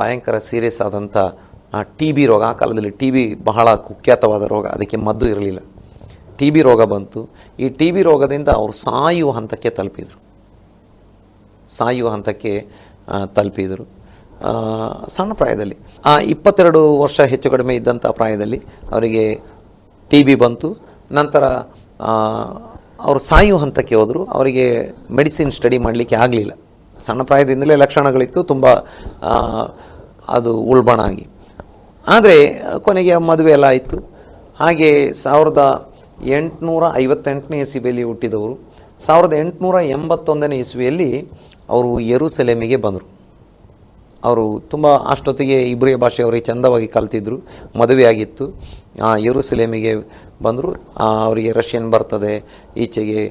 ಭಯಂಕರ ಸೀರಿಯಸ್ ಆದಂಥ ಟಿ ಬಿ ರೋಗ, ಆ ಕಾಲದಲ್ಲಿ ಟಿ ಬಿ ಬಹಳ ಕುಖ್ಯಾತವಾದ ರೋಗ, ಅದಕ್ಕೆ ಮದ್ದು ಇರಲಿಲ್ಲ. ಟಿ ಬಿ ರೋಗ ಬಂತು. ಈ ಟಿ ಬಿ ರೋಗದಿಂದ ಅವರು ಸಾಯುವ ಹಂತಕ್ಕೆ ತಲುಪಿದರು. ಸಾಯುವ ಹಂತಕ್ಕೆ ತಲುಪಿದರು. ಸಣ್ಣ ಪ್ರಾಯದಲ್ಲಿ. ಆ, ಇಪ್ಪತ್ತೆರಡು ವರ್ಷ ಹೆಚ್ಚು ಕಡಿಮೆ ಇದ್ದಂಥ ಪ್ರಾಯದಲ್ಲಿ ಅವರಿಗೆ ಟಿ ಬಿ ಬಂತು. ನಂತರ ಅವರು ಸಾಯುವ ಹಂತಕ್ಕೆ ಹೋದರು. ಅವರಿಗೆ ಮೆಡಿಸಿನ್ ಸ್ಟಡಿ ಮಾಡಲಿಕ್ಕೆ ಆಗಲಿಲ್ಲ. ಸಣ್ಣ ಪ್ರಾಯದಿಂದಲೇ ಲಕ್ಷಣಗಳಿತ್ತು. ತುಂಬ ಅದು ಉಲ್ಬಣ ಆಗಿ. ಆದರೆ, ಕೊನೆಗೆ ಮದುವೆ ಎಲ್ಲ ಆಯಿತು. ಹಾಗೆ ಸಾವಿರದ ಎಂಟುನೂರ ಐವತ್ತೆಂಟನೇ ಇಸವಿಯಲ್ಲಿ ಹುಟ್ಟಿದವರು. ಸಾವಿರದ ಎಂಟುನೂರ ಎಂಬತ್ತೊಂದನೇ ಇಸ್ವಿಯಲ್ಲಿ ಅವರು ಯೆರೂಸಲೇಮಿಗೆ ಬಂದರು. ಅವರು ತುಂಬ ಅಷ್ಟೊತ್ತಿಗೆ ಇಬ್ರಿಯ ಭಾಷೆ ಅವರಿಗೆ ಚಂದವಾಗಿ ಕಲ್ತಿದ್ರು ಮದುವೆ ಆಗಿತ್ತು ಆ, ಯೆರೂಸಲೇಮಿಗೆ ಬಂದರು. ಅವರಿಗೆ ರಷ್ಯನ್ ಬರ್ತದೆ ಈಚೆಗೆ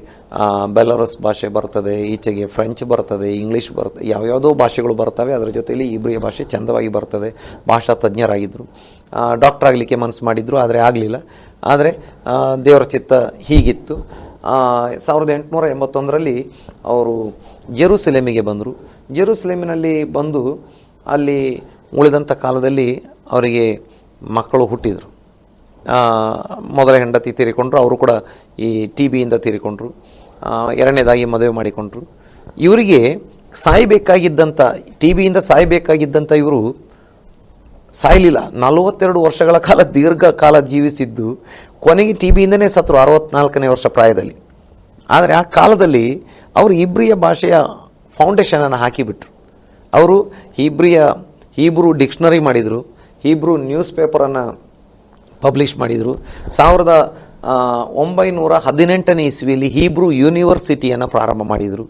ಬೆಲರಸ್ ಭಾಷೆ ಬರ್ತದೆ ಈಚೆಗೆ ಫ್ರೆಂಚ್ ಬರ್ತದೆ ಇಂಗ್ಲೀಷ್ ಬರ್ತದೆ ಯಾವ್ಯಾವುದೋ ಭಾಷೆಗಳು ಬರ್ತವೆ ಅದರ ಜೊತೆಯಲ್ಲಿ ಇಬ್ರಿಯ ಭಾಷೆ ಚಂದವಾಗಿ ಬರ್ತದೆ ಭಾಷಾ ತಜ್ಞರಾಗಿದ್ದರು ಡಾಕ್ಟರ್ ಆಗಲಿಕ್ಕೆ ಮನಸ್ಸು ಮಾಡಿದರು, ಆದರೆ ಆಗಲಿಲ್ಲ. ಆದರೆ ದೇವರ ಚಿತ್ತ ಹೀಗಿತ್ತು. ಸಾವಿರದ ಎಂಟುನೂರ ಎಂಬತ್ತೊಂದರಲ್ಲಿ ಅವರು ಜೆರುಸಲೇಮಿಗೆ ಬಂದರು. ಜೆರುಸಲೇಮಿನಲ್ಲಿ ಬಂದು ಅಲ್ಲಿ ಉಳಿದಂಥ ಕಾಲದಲ್ಲಿ ಅವರಿಗೆ ಮಕ್ಕಳು ಹುಟ್ಟಿದರು. ಮೊದಲ ಹೆಂಡತಿ ತೀರಿಕೊಂಡ್ರು, ಅವರು ಕೂಡ ಈ ಟಿ ಬಿಯಿಂದ ತೀರಿಕೊಂಡ್ರು. ಎರಡನೇದಾಗಿ ಮದುವೆ ಮಾಡಿಕೊಂಡ್ರು. ಇವರಿಗೆ ಸಾಯಬೇಕಾಗಿದ್ದಂಥ, ಟಿ ಬಿಯಿಂದ ಸಾಯಬೇಕಾಗಿದ್ದಂಥ ಇವರು ಸಾಯಲಿಲ್ಲ. ನಲವತ್ತೆರಡು ವರ್ಷಗಳ ಕಾಲ ದೀರ್ಘಕಾಲ ಜೀವಿಸಿದ್ದು, ಕೊನೆಗೆ ಟಿ ಬಿಯಿಂದನೇ ಸತ್ರು ಅರವತ್ನಾಲ್ಕನೇ ವರ್ಷ ಪ್ರಾಯದಲ್ಲಿ. ಆದರೆ ಆ ಕಾಲದಲ್ಲಿ ಅವರು ಇಬ್ರಿಯ ಭಾಷೆಯ ಫೌಂಡೇಶನನ್ನು ಹಾಕಿಬಿಟ್ರು. ಅವರು ಹೀಬ್ರಿಯ ಹೀಬ್ರೂ ಡಿಕ್ಷನರಿ ಮಾಡಿದರು, ಹೀಬ್ರೂ ನ್ಯೂಸ್ ಪೇಪರನ್ನು ಪಬ್ಲಿಷ್ ಮಾಡಿದರು. ಸಾವಿರದ ಒಂಬೈನೂರ ಹದಿನೆಂಟನೇ ಇಸ್ವಿಯಲ್ಲಿ ಹೀಬ್ರೂ ಯೂನಿವರ್ಸಿಟಿಯನ್ನು ಪ್ರಾರಂಭ ಮಾಡಿದರು.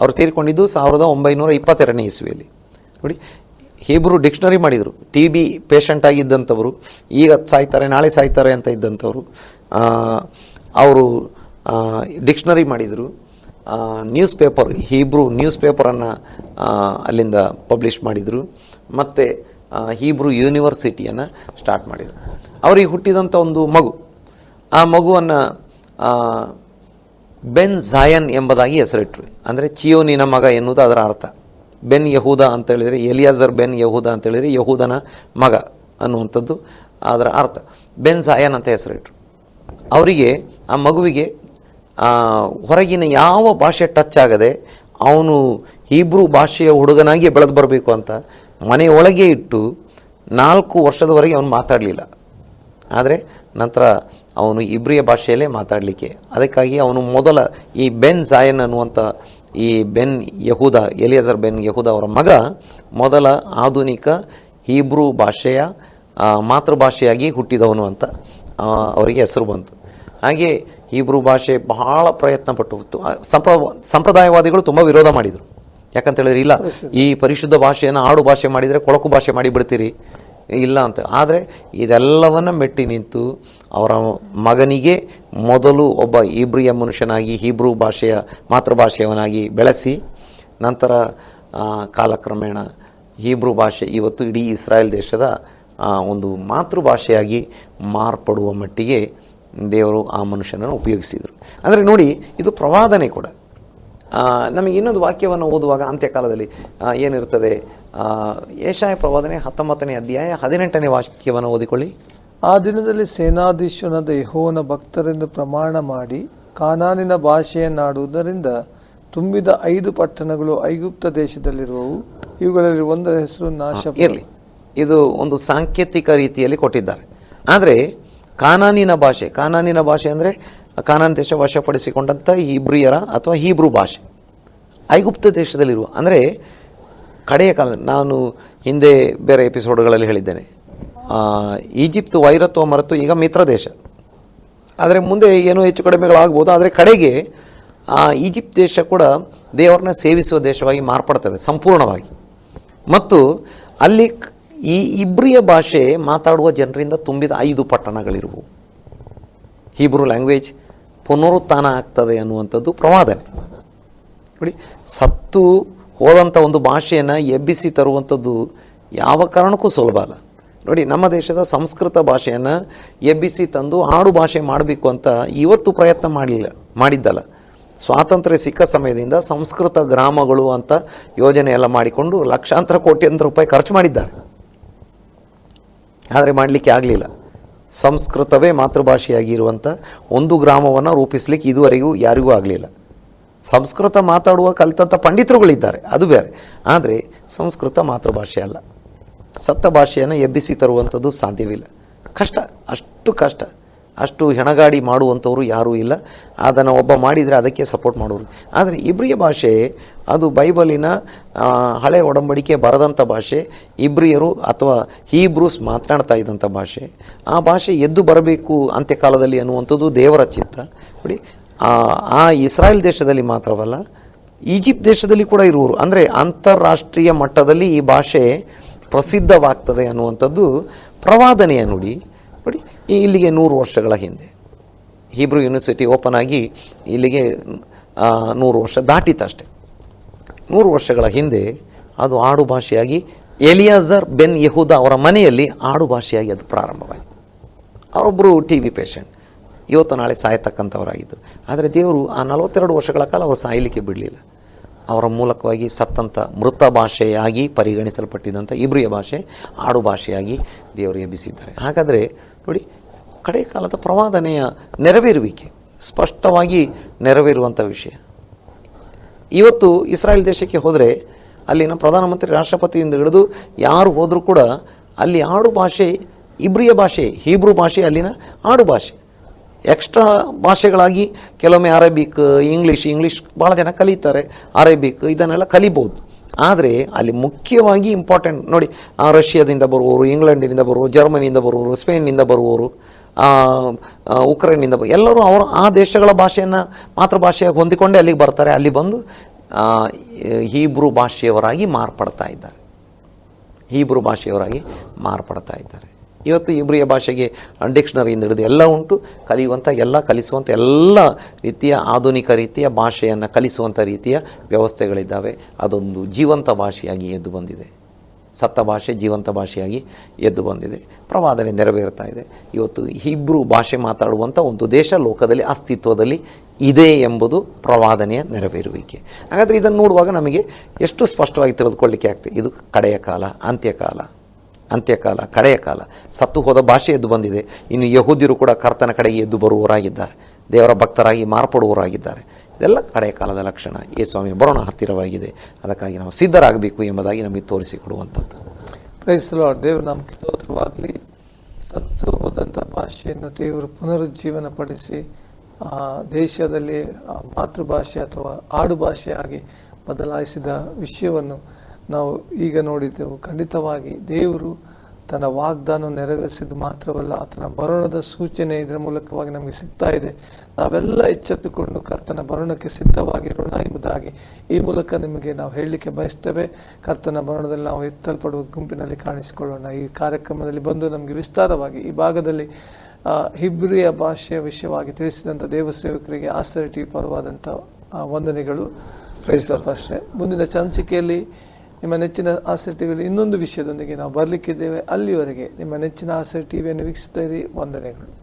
ಅವರು ತೀರಿಕೊಂಡಿದ್ದು ಸಾವಿರದ ಒಂಬೈನೂರ ಇಪ್ಪತ್ತೆರಡನೇ ಇಸ್ವಿಯಲ್ಲಿ. ನೋಡಿ ಹೀಬ್ರು ಡಿಕ್ಷನರಿ ಮಾಡಿದರು. ಟಿ ಬಿ ಪೇಷಂಟ್ ಆಗಿದ್ದಂಥವರು, ಈಗ ಸಾಯ್ತಾರೆ, ನಾಳೆ ಸಾಯ್ತಾರೆ ಅಂತ ಇದ್ದಂಥವ್ರು ಅವರು ಡಿಕ್ಷನರಿ ಮಾಡಿದರು. ನ್ಯೂಸ್ ಪೇಪರ್ ಹೀಬ್ರು ನ್ಯೂಸ್ ಪೇಪರನ್ನು ಅಲ್ಲಿಂದ ಪಬ್ಲಿಷ್ ಮಾಡಿದರು. ಮತ್ತು ಹೀಬ್ರು ಯೂನಿವರ್ಸಿಟಿಯನ್ನು ಸ್ಟಾರ್ಟ್ ಮಾಡಿದರು. ಅವರಿಗೆ ಹುಟ್ಟಿದಂಥ ಒಂದು ಮಗು. ಆ ಮಗುವನ್ನು ಬೆನ್ ಝಾಯನ್ ಎಂಬುದಾಗಿ ಹೆಸರಿಟ್ರು. ಅಂದರೆ ಚಿಯೋನಿನ ಮಗ ಎನ್ನುವುದು ಅದರ ಅರ್ಥ. ಬೆನ್ ಯಹೂದ ಅಂತ ಹೇಳಿದರೆ, ಎಲಿಯಾಜರ್ ಬೆನ್ ಯಹೂದ ಅಂತ ಹೇಳಿದರೆ, ಯಹೂದನ ಮಗ ಅನ್ನುವಂಥದ್ದು ಅದರ ಅರ್ಥ. ಬೆನ್ ಸಾಯನ್ ಅಂತ ಹೆಸರಿಟ್ರು. ಅವರಿಗೆ, ಆ ಮಗುವಿಗೆ ಹೊರಗಿನ ಯಾವ ಭಾಷೆ ಟಚ್ ಆಗದೆ, ಅವನು ಹೀಬ್ರೂ ಭಾಷೆಯ ಹುಡುಗನಾಗಿ ಬೆಳೆದು ಬರಬೇಕು ಅಂತ ಮನೆಯೊಳಗೆ ಇಟ್ಟು ನಾಲ್ಕು ವರ್ಷದವರೆಗೆ ಅವನು ಮಾತಾಡಲಿಲ್ಲ. ಆದರೆ ನಂತರ ಅವನು ಇಬ್ರಿಯ ಭಾಷೆಯಲ್ಲೇ ಮಾತಾಡಲಿಕ್ಕೆ. ಅದಕ್ಕಾಗಿ ಅವನು ಮೊದಲ ಈ ಬೆನ್ ಸಾಯನ್ ಅನ್ನುವಂಥ ಈ ಬೆನ್ ಯಹೂದ, ಎಲಿಯಜರ್ ಬೆನ್ ಯಹೂದ ಅವರ ಮಗ, ಮೊದಲ ಆಧುನಿಕ ಹೀಬ್ರೂ ಭಾಷೆಯ ಮಾತೃಭಾಷೆಯಾಗಿ ಹುಟ್ಟಿದವನು ಅಂತ ಅವರಿಗೆ ಹೆಸರು ಬಂತು. ಹಾಗೆ ಹೀಬ್ರೂ ಭಾಷೆ ಬಹಳ ಪ್ರಯತ್ನ ಪಟ್ಟು ಸಂಪ್ರ ಸಂಪ್ರದಾಯವಾದಿಗಳು ತುಂಬ ವಿರೋಧ ಮಾಡಿದರು. ಯಾಕಂತ ಹೇಳಿದ್ರೆ, ಇಲ್ಲ, ಈ ಪರಿಶುದ್ಧ ಭಾಷೆಯನ್ನು ಆಡು ಭಾಷೆ ಮಾಡಿದರೆ ಕೊಳಕು ಭಾಷೆ ಮಾಡಿ ಬಿಡ್ತೀರಿ. ಇಲ್ಲ ಅಂತ. ಆದರೆ ಇದೆಲ್ಲವನ್ನ ಮೆಟ್ಟಿ ನಿಂತು ಅವರ ಮಗನಿಗೆ ಮೊದಲು ಒಬ್ಬ ಇಬ್ರಿಯ ಮನುಷ್ಯನಾಗಿ ಹೀಬ್ರೂ ಭಾಷೆಯ ಮಾತೃಭಾಷೆಯವನಾಗಿ ಬೆಳೆಸಿ, ನಂತರ ಕಾಲಕ್ರಮೇಣ ಹೀಬ್ರೂ ಭಾಷೆ ಇವತ್ತು ಇಡೀ ಇಸ್ರಾಯೇಲ್ ದೇಶದ ಒಂದು ಮಾತೃಭಾಷೆಯಾಗಿ ಮಾರ್ಪಡುವ ಮಟ್ಟಿಗೆ ದೇವರು ಆ ಮನುಷ್ಯನನ್ನು ಉಪಯೋಗಿಸಿದರು. ಅಂದರೆ ನೋಡಿ, ಇದು ಪ್ರವಾದನೆ ಕೂಡ. ನಮಗೆ ಇನ್ನೊಂದು ವಾಕ್ಯವನ್ನು ಓದುವಾಗ ಅಂತ್ಯಕಾಲದಲ್ಲಿ ಏನಿರ್ತದೆ ಆ, ಏಷಾಯ ಪ್ರವಾದನೆ ಹತ್ತೊಂಬತ್ತನೇ ಅಧ್ಯಾಯ ಹದಿನೆಂಟನೇ ವಾಕ್ಯವನ್ನು ಓದಿಕೊಳ್ಳಿ. ಆ ದಿನದಲ್ಲಿ ಸೇನಾಧೀಶ್ವನದ ಯಹೋವನ ಭಕ್ತರೆಂದು ಪ್ರಮಾಣ ಮಾಡಿ ಕಾನಾನಿನ ಭಾಷೆಯನ್ನಾಡುವುದರಿಂದ ತುಂಬಿದ ಐದು ಪಟ್ಟಣಗಳು ಐಗುಪ್ತ ದೇಶದಲ್ಲಿರುವವು. ಇವುಗಳಲ್ಲಿ ಒಂದರ ಹೆಸರು ನಾಶ ಇರಲಿ. ಇದು ಒಂದು ಸಾಂಕೇತಿಕ ರೀತಿಯಲ್ಲಿ ಕೊಟ್ಟಿದ್ದಾರೆ. ಆದರೆ ಕಾನಾನಿನ ಭಾಷೆ ಕಾನಾನಿನ ಭಾಷೆ ಅಂದರೆ ಕಾನಾನ್ ದೇಶ ವಶಪಡಿಸಿಕೊಂಡಂಥ ಇಬ್ರಿಯರ ಅಥವಾ ಹೀಬ್ರೂ ಭಾಷೆ. ಐಗುಪ್ತ ದೇಶದಲ್ಲಿರುವ, ಅಂದರೆ ಕಡೆಯ ಕಾಲ ನಾನು ಹಿಂದೆ ಬೇರೆ ಎಪಿಸೋಡ್ಗಳಲ್ಲಿ ಹೇಳಿದ್ದೇನೆ. ಈಜಿಪ್ಟ್ ವೈರತ್ವ ಮರೆತು ಈಗ ಮಿತ್ರ ದೇಶ. ಆದರೆ ಮುಂದೆ ಏನೋ ಹೆಚ್ಚು ಕಡಿಮೆಗಳಾಗ್ಬೋದು ಆದರೆ ಕಡೆಗೆ ಆ ಈಜಿಪ್ಟ್ ದೇಶ ಕೂಡ ದೇವರನ್ನ ಸೇವಿಸುವ ದೇಶವಾಗಿ ಮಾರ್ಪಡ್ತದೆ, ಸಂಪೂರ್ಣವಾಗಿ. ಮತ್ತು ಅಲ್ಲಿ ಈ ಇಬ್ರಿಯ ಭಾಷೆ ಮಾತಾಡುವ ಜನರಿಂದ ತುಂಬಿದ ಐದು ಪಟ್ಟಣಗಳಿರುವು. ಹೀಬ್ರೂ ಲ್ಯಾಂಗ್ವೇಜ್ ಪುನರುತ್ಥಾನ ಆಗ್ತದೆ ಅನ್ನುವಂಥದ್ದು ಪ್ರವಾದನೆ. ನೋಡಿ, ಸತ್ತು ಹೋದಂಥ ಒಂದು ಭಾಷೆಯನ್ನು ಎಬ್ಬಿಸಿ ತರುವಂಥದ್ದು ಯಾವ ಕಾರಣಕ್ಕೂ ಸುಲಭ ಅಲ್ಲ. ನೋಡಿ, ನಮ್ಮ ದೇಶದ ಸಂಸ್ಕೃತ ಭಾಷೆಯನ್ನು ಎಬ್ಬಿಸಿ ತಂದು ಆಡು ಭಾಷೆ ಮಾಡಬೇಕು ಅಂತ ಇವತ್ತು ಪ್ರಯತ್ನ ಮಾಡಲಿಲ್ಲ ಮಾಡಿದ್ದಲ್ಲ. ಸ್ವಾತಂತ್ರ್ಯ ಸಿಕ್ಕ ಸಮಯದಿಂದ ಸಂಸ್ಕೃತ ಗ್ರಾಮಗಳು ಅಂತ ಯೋಜನೆ ಎಲ್ಲ ಮಾಡಿಕೊಂಡು ಲಕ್ಷಾಂತರ ಕೋಟ್ಯಂತರ ರೂಪಾಯಿ ಖರ್ಚು ಮಾಡಿದ್ದಾರೆ. ಆದರೆ ಮಾಡಲಿಕ್ಕೆ ಆಗಲಿಲ್ಲ. ಸಂಸ್ಕೃತವೇ ಮಾತೃಭಾಷೆಯಾಗಿರುವಂಥ ಒಂದು ಗ್ರಾಮವನ್ನು ರೂಪಿಸಲಿಕ್ಕೆ ಇದುವರೆಗೂ ಯಾರಿಗೂ ಆಗಲಿಲ್ಲ. ಸಂಸ್ಕೃತ ಮಾತಾಡುವ ಕಲಿತಂಥ ಪಂಡಿತರುಗಳಿದ್ದಾರೆ, ಅದು ಬೇರೆ. ಆದರೆ ಸಂಸ್ಕೃತ ಮಾತೃಭಾಷೆ ಅಲ್ಲ. ಸತ್ತ ಭಾಷೆಯನ್ನು ಎಬ್ಬಿಸಿ ತರುವಂಥದ್ದು ಸಾಧ್ಯವಿಲ್ಲ. ಕಷ್ಟ, ಅಷ್ಟು ಕಷ್ಟ. ಅಷ್ಟು ಹೆಣಗಾಡಿ ಮಾಡುವಂಥವ್ರು ಯಾರೂ ಇಲ್ಲ. ಅದನ್ನು ಒಬ್ಬ ಮಾಡಿದರೆ ಅದಕ್ಕೆ ಸಪೋರ್ಟ್ ಮಾಡೋರು. ಆದರೆ ಇಬ್ರಿಯ ಭಾಷೆ, ಅದು ಬೈಬಲಿನ ಹಳೆ ಒಡಂಬಡಿಕೆ ಬರದಂಥ ಭಾಷೆ, ಇಬ್ರಿಯರು ಅಥವಾ ಹೀಬ್ರೂಸ್ ಮಾತನಾಡ್ತಾ ಇದ್ದಂಥ ಭಾಷೆ, ಆ ಭಾಷೆ ಎದ್ದು ಬರಬೇಕು ಅಂತ್ಯಕಾಲದಲ್ಲಿ ಅನ್ನುವಂಥದ್ದು ದೇವರ ಚಿತ್ತ. ನೋಡಿ, ಆ ಇಸ್ರಾಯೇಲ್ ದೇಶದಲ್ಲಿ ಮಾತ್ರವಲ್ಲ, ಈಜಿಪ್ಟ್ ದೇಶದಲ್ಲಿ ಕೂಡ ಇರುವರು ಅಂದರೆ ಅಂತಾರಾಷ್ಟ್ರೀಯ ಮಟ್ಟದಲ್ಲಿ ಈ ಭಾಷೆ ಪ್ರಸಿದ್ಧವಾಗ್ತದೆ ಅನ್ನುವಂಥದ್ದು ಪ್ರವಾದನೆಯ ನುಡಿ. ನೋಡಿ ಇಲ್ಲಿಗೆ ನೂರು ವರ್ಷಗಳ ಹಿಂದೆ. ಹೀಬ್ರೂ ಯೂನಿವರ್ಸಿಟಿ ಓಪನ್ ಆಗಿ ಇಲ್ಲಿಗೆ ನೂರು ವರ್ಷ ದಾಟಿತಷ್ಟೆ ನೂರು ವರ್ಷಗಳ ಹಿಂದೆ ಅದು ಆಡು ಭಾಷೆಯಾಗಿ ಎಲಿಯಾಜರ್ ಬೆನ್ ಯಹೂದ ಅವರ ಮನೆಯಲ್ಲಿ ಆಡು ಭಾಷೆಯಾಗಿ ಅದು ಪ್ರಾರಂಭವಾಯಿತು. ಅವರೊಬ್ಬರು ಟಿ ವಿ ಪೇಷಂಟ್. ಇವತ್ತು ನಾಳೆ ಸಾಯತಕ್ಕಂಥವರಾಗಿದ್ದರು. ಆದರೆ ದೇವರು ಆ ನಲವತ್ತೆರಡು ವರ್ಷಗಳ ಕಾಲ ಅವರು ಸಾಯಲಿಕ್ಕೆ ಬಿಡಲಿಲ್ಲ. ಅವರ ಮೂಲಕವಾಗಿ ಸತ್ತಂಥ ಮೃತ ಭಾಷೆಯಾಗಿ ಪರಿಗಣಿಸಲ್ಪಟ್ಟಿದ್ದಂಥ ಇಬ್ರಿಯ ಭಾಷೆ, ಆಡು ಭಾಷೆಯಾಗಿ ದೇವರು ಎಬ್ಬಿಸಿದ್ದಾರೆ. ಹಾಗಾದರೆ ನೋಡಿ, ಕಡೆ ಕಾಲದ ಪ್ರವಾದನೆಯ ನೆರವೇರುವಿಕೆ, ಸ್ಪಷ್ಟವಾಗಿ ನೆರವೇರುವಂಥ ವಿಷಯ. ಇವತ್ತು ಇಸ್ರಾಯೇಲ್ ದೇಶಕ್ಕೆ ಹೋದರೆ ಅಲ್ಲಿನ ಪ್ರಧಾನಮಂತ್ರಿ ರಾಷ್ಟ್ರಪತಿಯಿಂದ ಹಿಡಿದು ಯಾರು ಹೋದರೂ ಕೂಡ ಅಲ್ಲಿ ಆಡು ಭಾಷೆ, ಇಬ್ರಿಯ ಭಾಷೆ, ಹೀಬ್ರೂ ಭಾಷೆ, ಅಲ್ಲಿನ ಆಡು ಭಾಷೆ. ಎಕ್ಸ್ಟ್ರಾ ಭಾಷೆಗಳಾಗಿ ಕೆಲವೊಮ್ಮೆ ಅರೇಬಿಕ್ ಇಂಗ್ಲೀಷ್ ಇಂಗ್ಲೀಷ್ ಭಾಳ ಜನ ಕಲಿತಾರೆ. ಅರೇಬಿಕ್ ಇದನ್ನೆಲ್ಲ ಕಲಿಬೋದು. ಆದರೆ ಅಲ್ಲಿ ಮುಖ್ಯವಾಗಿ ಇಂಪಾರ್ಟೆಂಟ್ ನೋಡಿ ರಷ್ಯಾದಿಂದ ಬರುವವರು ಇಂಗ್ಲೆಂಡಿನಿಂದ ಬರುವವರು ಜರ್ಮನಿಯಿಂದ ಬರುವವರು ಸ್ಪೇನ್ನಿಂದ ಬರುವವರು ಉಕ್ರೇನ್ನಿಂದ ಎಲ್ಲರೂ ಅವರು ಆ ದೇಶಗಳ ಭಾಷೆಯನ್ನು ಮಾತೃಭಾಷೆಯಾಗಿ ಹೊಂದಿಕೊಂಡೇ ಅಲ್ಲಿಗೆ ಬರ್ತಾರೆ. ಅಲ್ಲಿ ಬಂದು ಹೀಬ್ರೂ ಭಾಷೆಯವರಾಗಿ ಮಾರ್ಪಡ್ತಾ ಇದ್ದಾರೆ. ಹೀಬ್ರೂ ಭಾಷೆಯವರಾಗಿ ಮಾರ್ಪಡ್ತಾ ಇದ್ದಾರೆ. ಇವತ್ತು ಇಬ್ರಿಯ ಭಾಷೆಗೆ ಡಿಕ್ಷನರಿಯಿಂದ ಹಿಡಿದು ಎಲ್ಲ ಉಂಟು. ಕಲಿಯುವಂಥ ಎಲ್ಲ, ಕಲಿಸುವಂಥ ಎಲ್ಲ ರೀತಿಯ ಆಧುನಿಕ ರೀತಿಯ ಭಾಷೆಯನ್ನು ಕಲಿಸುವಂಥ ರೀತಿಯ ವ್ಯವಸ್ಥೆಗಳಿದ್ದಾವೆ. ಅದೊಂದು ಜೀವಂತ ಭಾಷೆಯಾಗಿ ಎದ್ದು ಬಂದಿದೆ. ಸತ್ತ ಭಾಷೆ ಜೀವಂತ ಭಾಷೆಯಾಗಿ ಎದ್ದು ಬಂದಿದೆ. ಪ್ರವಾದನೆ ನೆರವೇರ್ತಾ ಇದೆ. ಇವತ್ತು ಇಬ್ರು ಭಾಷೆ ಮಾತಾಡುವಂಥ ಒಂದು ದೇಶ ಲೋಕದಲ್ಲಿ ಅಸ್ತಿತ್ವದಲ್ಲಿ ಇದೆ ಎಂಬುದು ಪ್ರವಾದನೆಯ ನೆರವೇರುವಿಕೆ. ಹಾಗಾದರೆ ಇದನ್ನು ನೋಡುವಾಗ ನಮಗೆ ಎಷ್ಟು ಸ್ಪಷ್ಟವಾಗಿ ತಿಳಿದುಕೊಳ್ಳಿಕ್ಕೆ ಆಗ್ತದೆ? ಇದು ಕಡೆಯ ಕಾಲ ಅಂತ್ಯಕಾಲ ಅಂತ್ಯಕಾಲ, ಕಡೆಯ ಕಾಲ. ಸತ್ತು ಹೋದ ಭಾಷೆ ಎದ್ದು ಬಂದಿದೆ. ಇನ್ನು ಯಹೂದಿರು ಕೂಡ ಕರ್ತನ ಕಡೆಗೆ ಎದ್ದು ಬರುವವರಾಗಿದ್ದಾರೆ. ದೇವರ ಭಕ್ತರಾಗಿ ಮಾರ್ಪಡುವವರಾಗಿದ್ದಾರೆ. ಇದೆಲ್ಲ ಕಡೆಯ ಕಾಲದ ಲಕ್ಷಣ. ಈ ಸ್ವಾಮಿ ಬರೋಣ ಹತ್ತಿರವಾಗಿದೆ. ಅದಕ್ಕಾಗಿ ನಾವು ಸಿದ್ಧರಾಗಬೇಕು ಎಂಬುದಾಗಿ ನಮಗೆ ತೋರಿಸಿಕೊಡುವಂಥದ್ದು. ಪ್ರೈಸ್ ಲಾರ್ಡ್ ದೇವರು ನಮಗೆ ಸ್ತೋತ್ರವಾಗಲಿ. ಸತ್ತು ಹೋದಂಥ ಭಾಷೆಯನ್ನು ದೇವರು ಪುನರುಜ್ಜೀವನ ಪಡಿಸಿ ಆ, ದೇಶದಲ್ಲಿ ಮಾತೃಭಾಷೆ ಅಥವಾ ಆಡುಭಾಷೆಯಾಗಿ ಬದಲಾಯಿಸಿದ ವಿಷಯವನ್ನು ನಾವು ಈಗ ನೋಡಿದ್ದೆವು. ಖಂಡಿತವಾಗಿ ದೇವರು ತನ್ನ ವಾಗ್ದಾನ ನೆರವೇರಿಸಿದ್ದು ಮಾತ್ರವಲ್ಲ, ಆತನ ಬರೋಣದ ಸೂಚನೆ ಇದರ ಮೂಲಕವಾಗಿ ನಮಗೆ ಸಿಗ್ತಾ ಇದೆ. ನಾವೆಲ್ಲ ಎಚ್ಚೆತ್ತುಕೊಂಡು ಕರ್ತನ ಬರೋಣಕ್ಕೆ ಸಿದ್ಧವಾಗಿರೋಣ ಎಂಬುದಾಗಿ ಈ ಮೂಲಕ ನಿಮಗೆ ನಾವು ಹೇಳಲಿಕ್ಕೆ ಬಯಸ್ತೇವೆ. ಕರ್ತನ ಬರೋಣದಲ್ಲಿ ನಾವು ಎತ್ತಲ್ಪಡುವ ಗುಂಪಿನಲ್ಲಿ ಕಾಣಿಸಿಕೊಳ್ಳೋಣ. ಈ ಕಾರ್ಯಕ್ರಮದಲ್ಲಿ ಬಂದು ನಮಗೆ ವಿಸ್ತಾರವಾಗಿ ಈ ಭಾಗದಲ್ಲಿ ಹಿಬ್ರಿಯ ಭಾಷೆಯ ವಿಷಯವಾಗಿ ತಿಳಿಸಿದಂಥ ದೇವಸೇವಕರಿಗೆ ಟಿ ಪರವಾದಂಥ ವಂದನೆಗಳು. ಭಾಷೆ ಮುಂದಿನ ಸಂಚಿಕೆಯಲ್ಲಿ ನಿಮ್ಮ ನೆಚ್ಚಿನ ಆಸೆ ಟಿವಿಯಲ್ಲಿ ಇನ್ನೊಂದು ವಿಷಯದೊಂದಿಗೆ ನಾವು ಬರಲಿಕ್ಕಿದ್ದೇವೆ. ಅಲ್ಲಿವರೆಗೆ ನಿಮ್ಮ ನೆಚ್ಚಿನ ಆಸೆ ಟಿವಿಯನ್ನು ವೀಕ್ಷಿಸ್ತಾ ಇರಿ. ವಂದನೆಗಳು.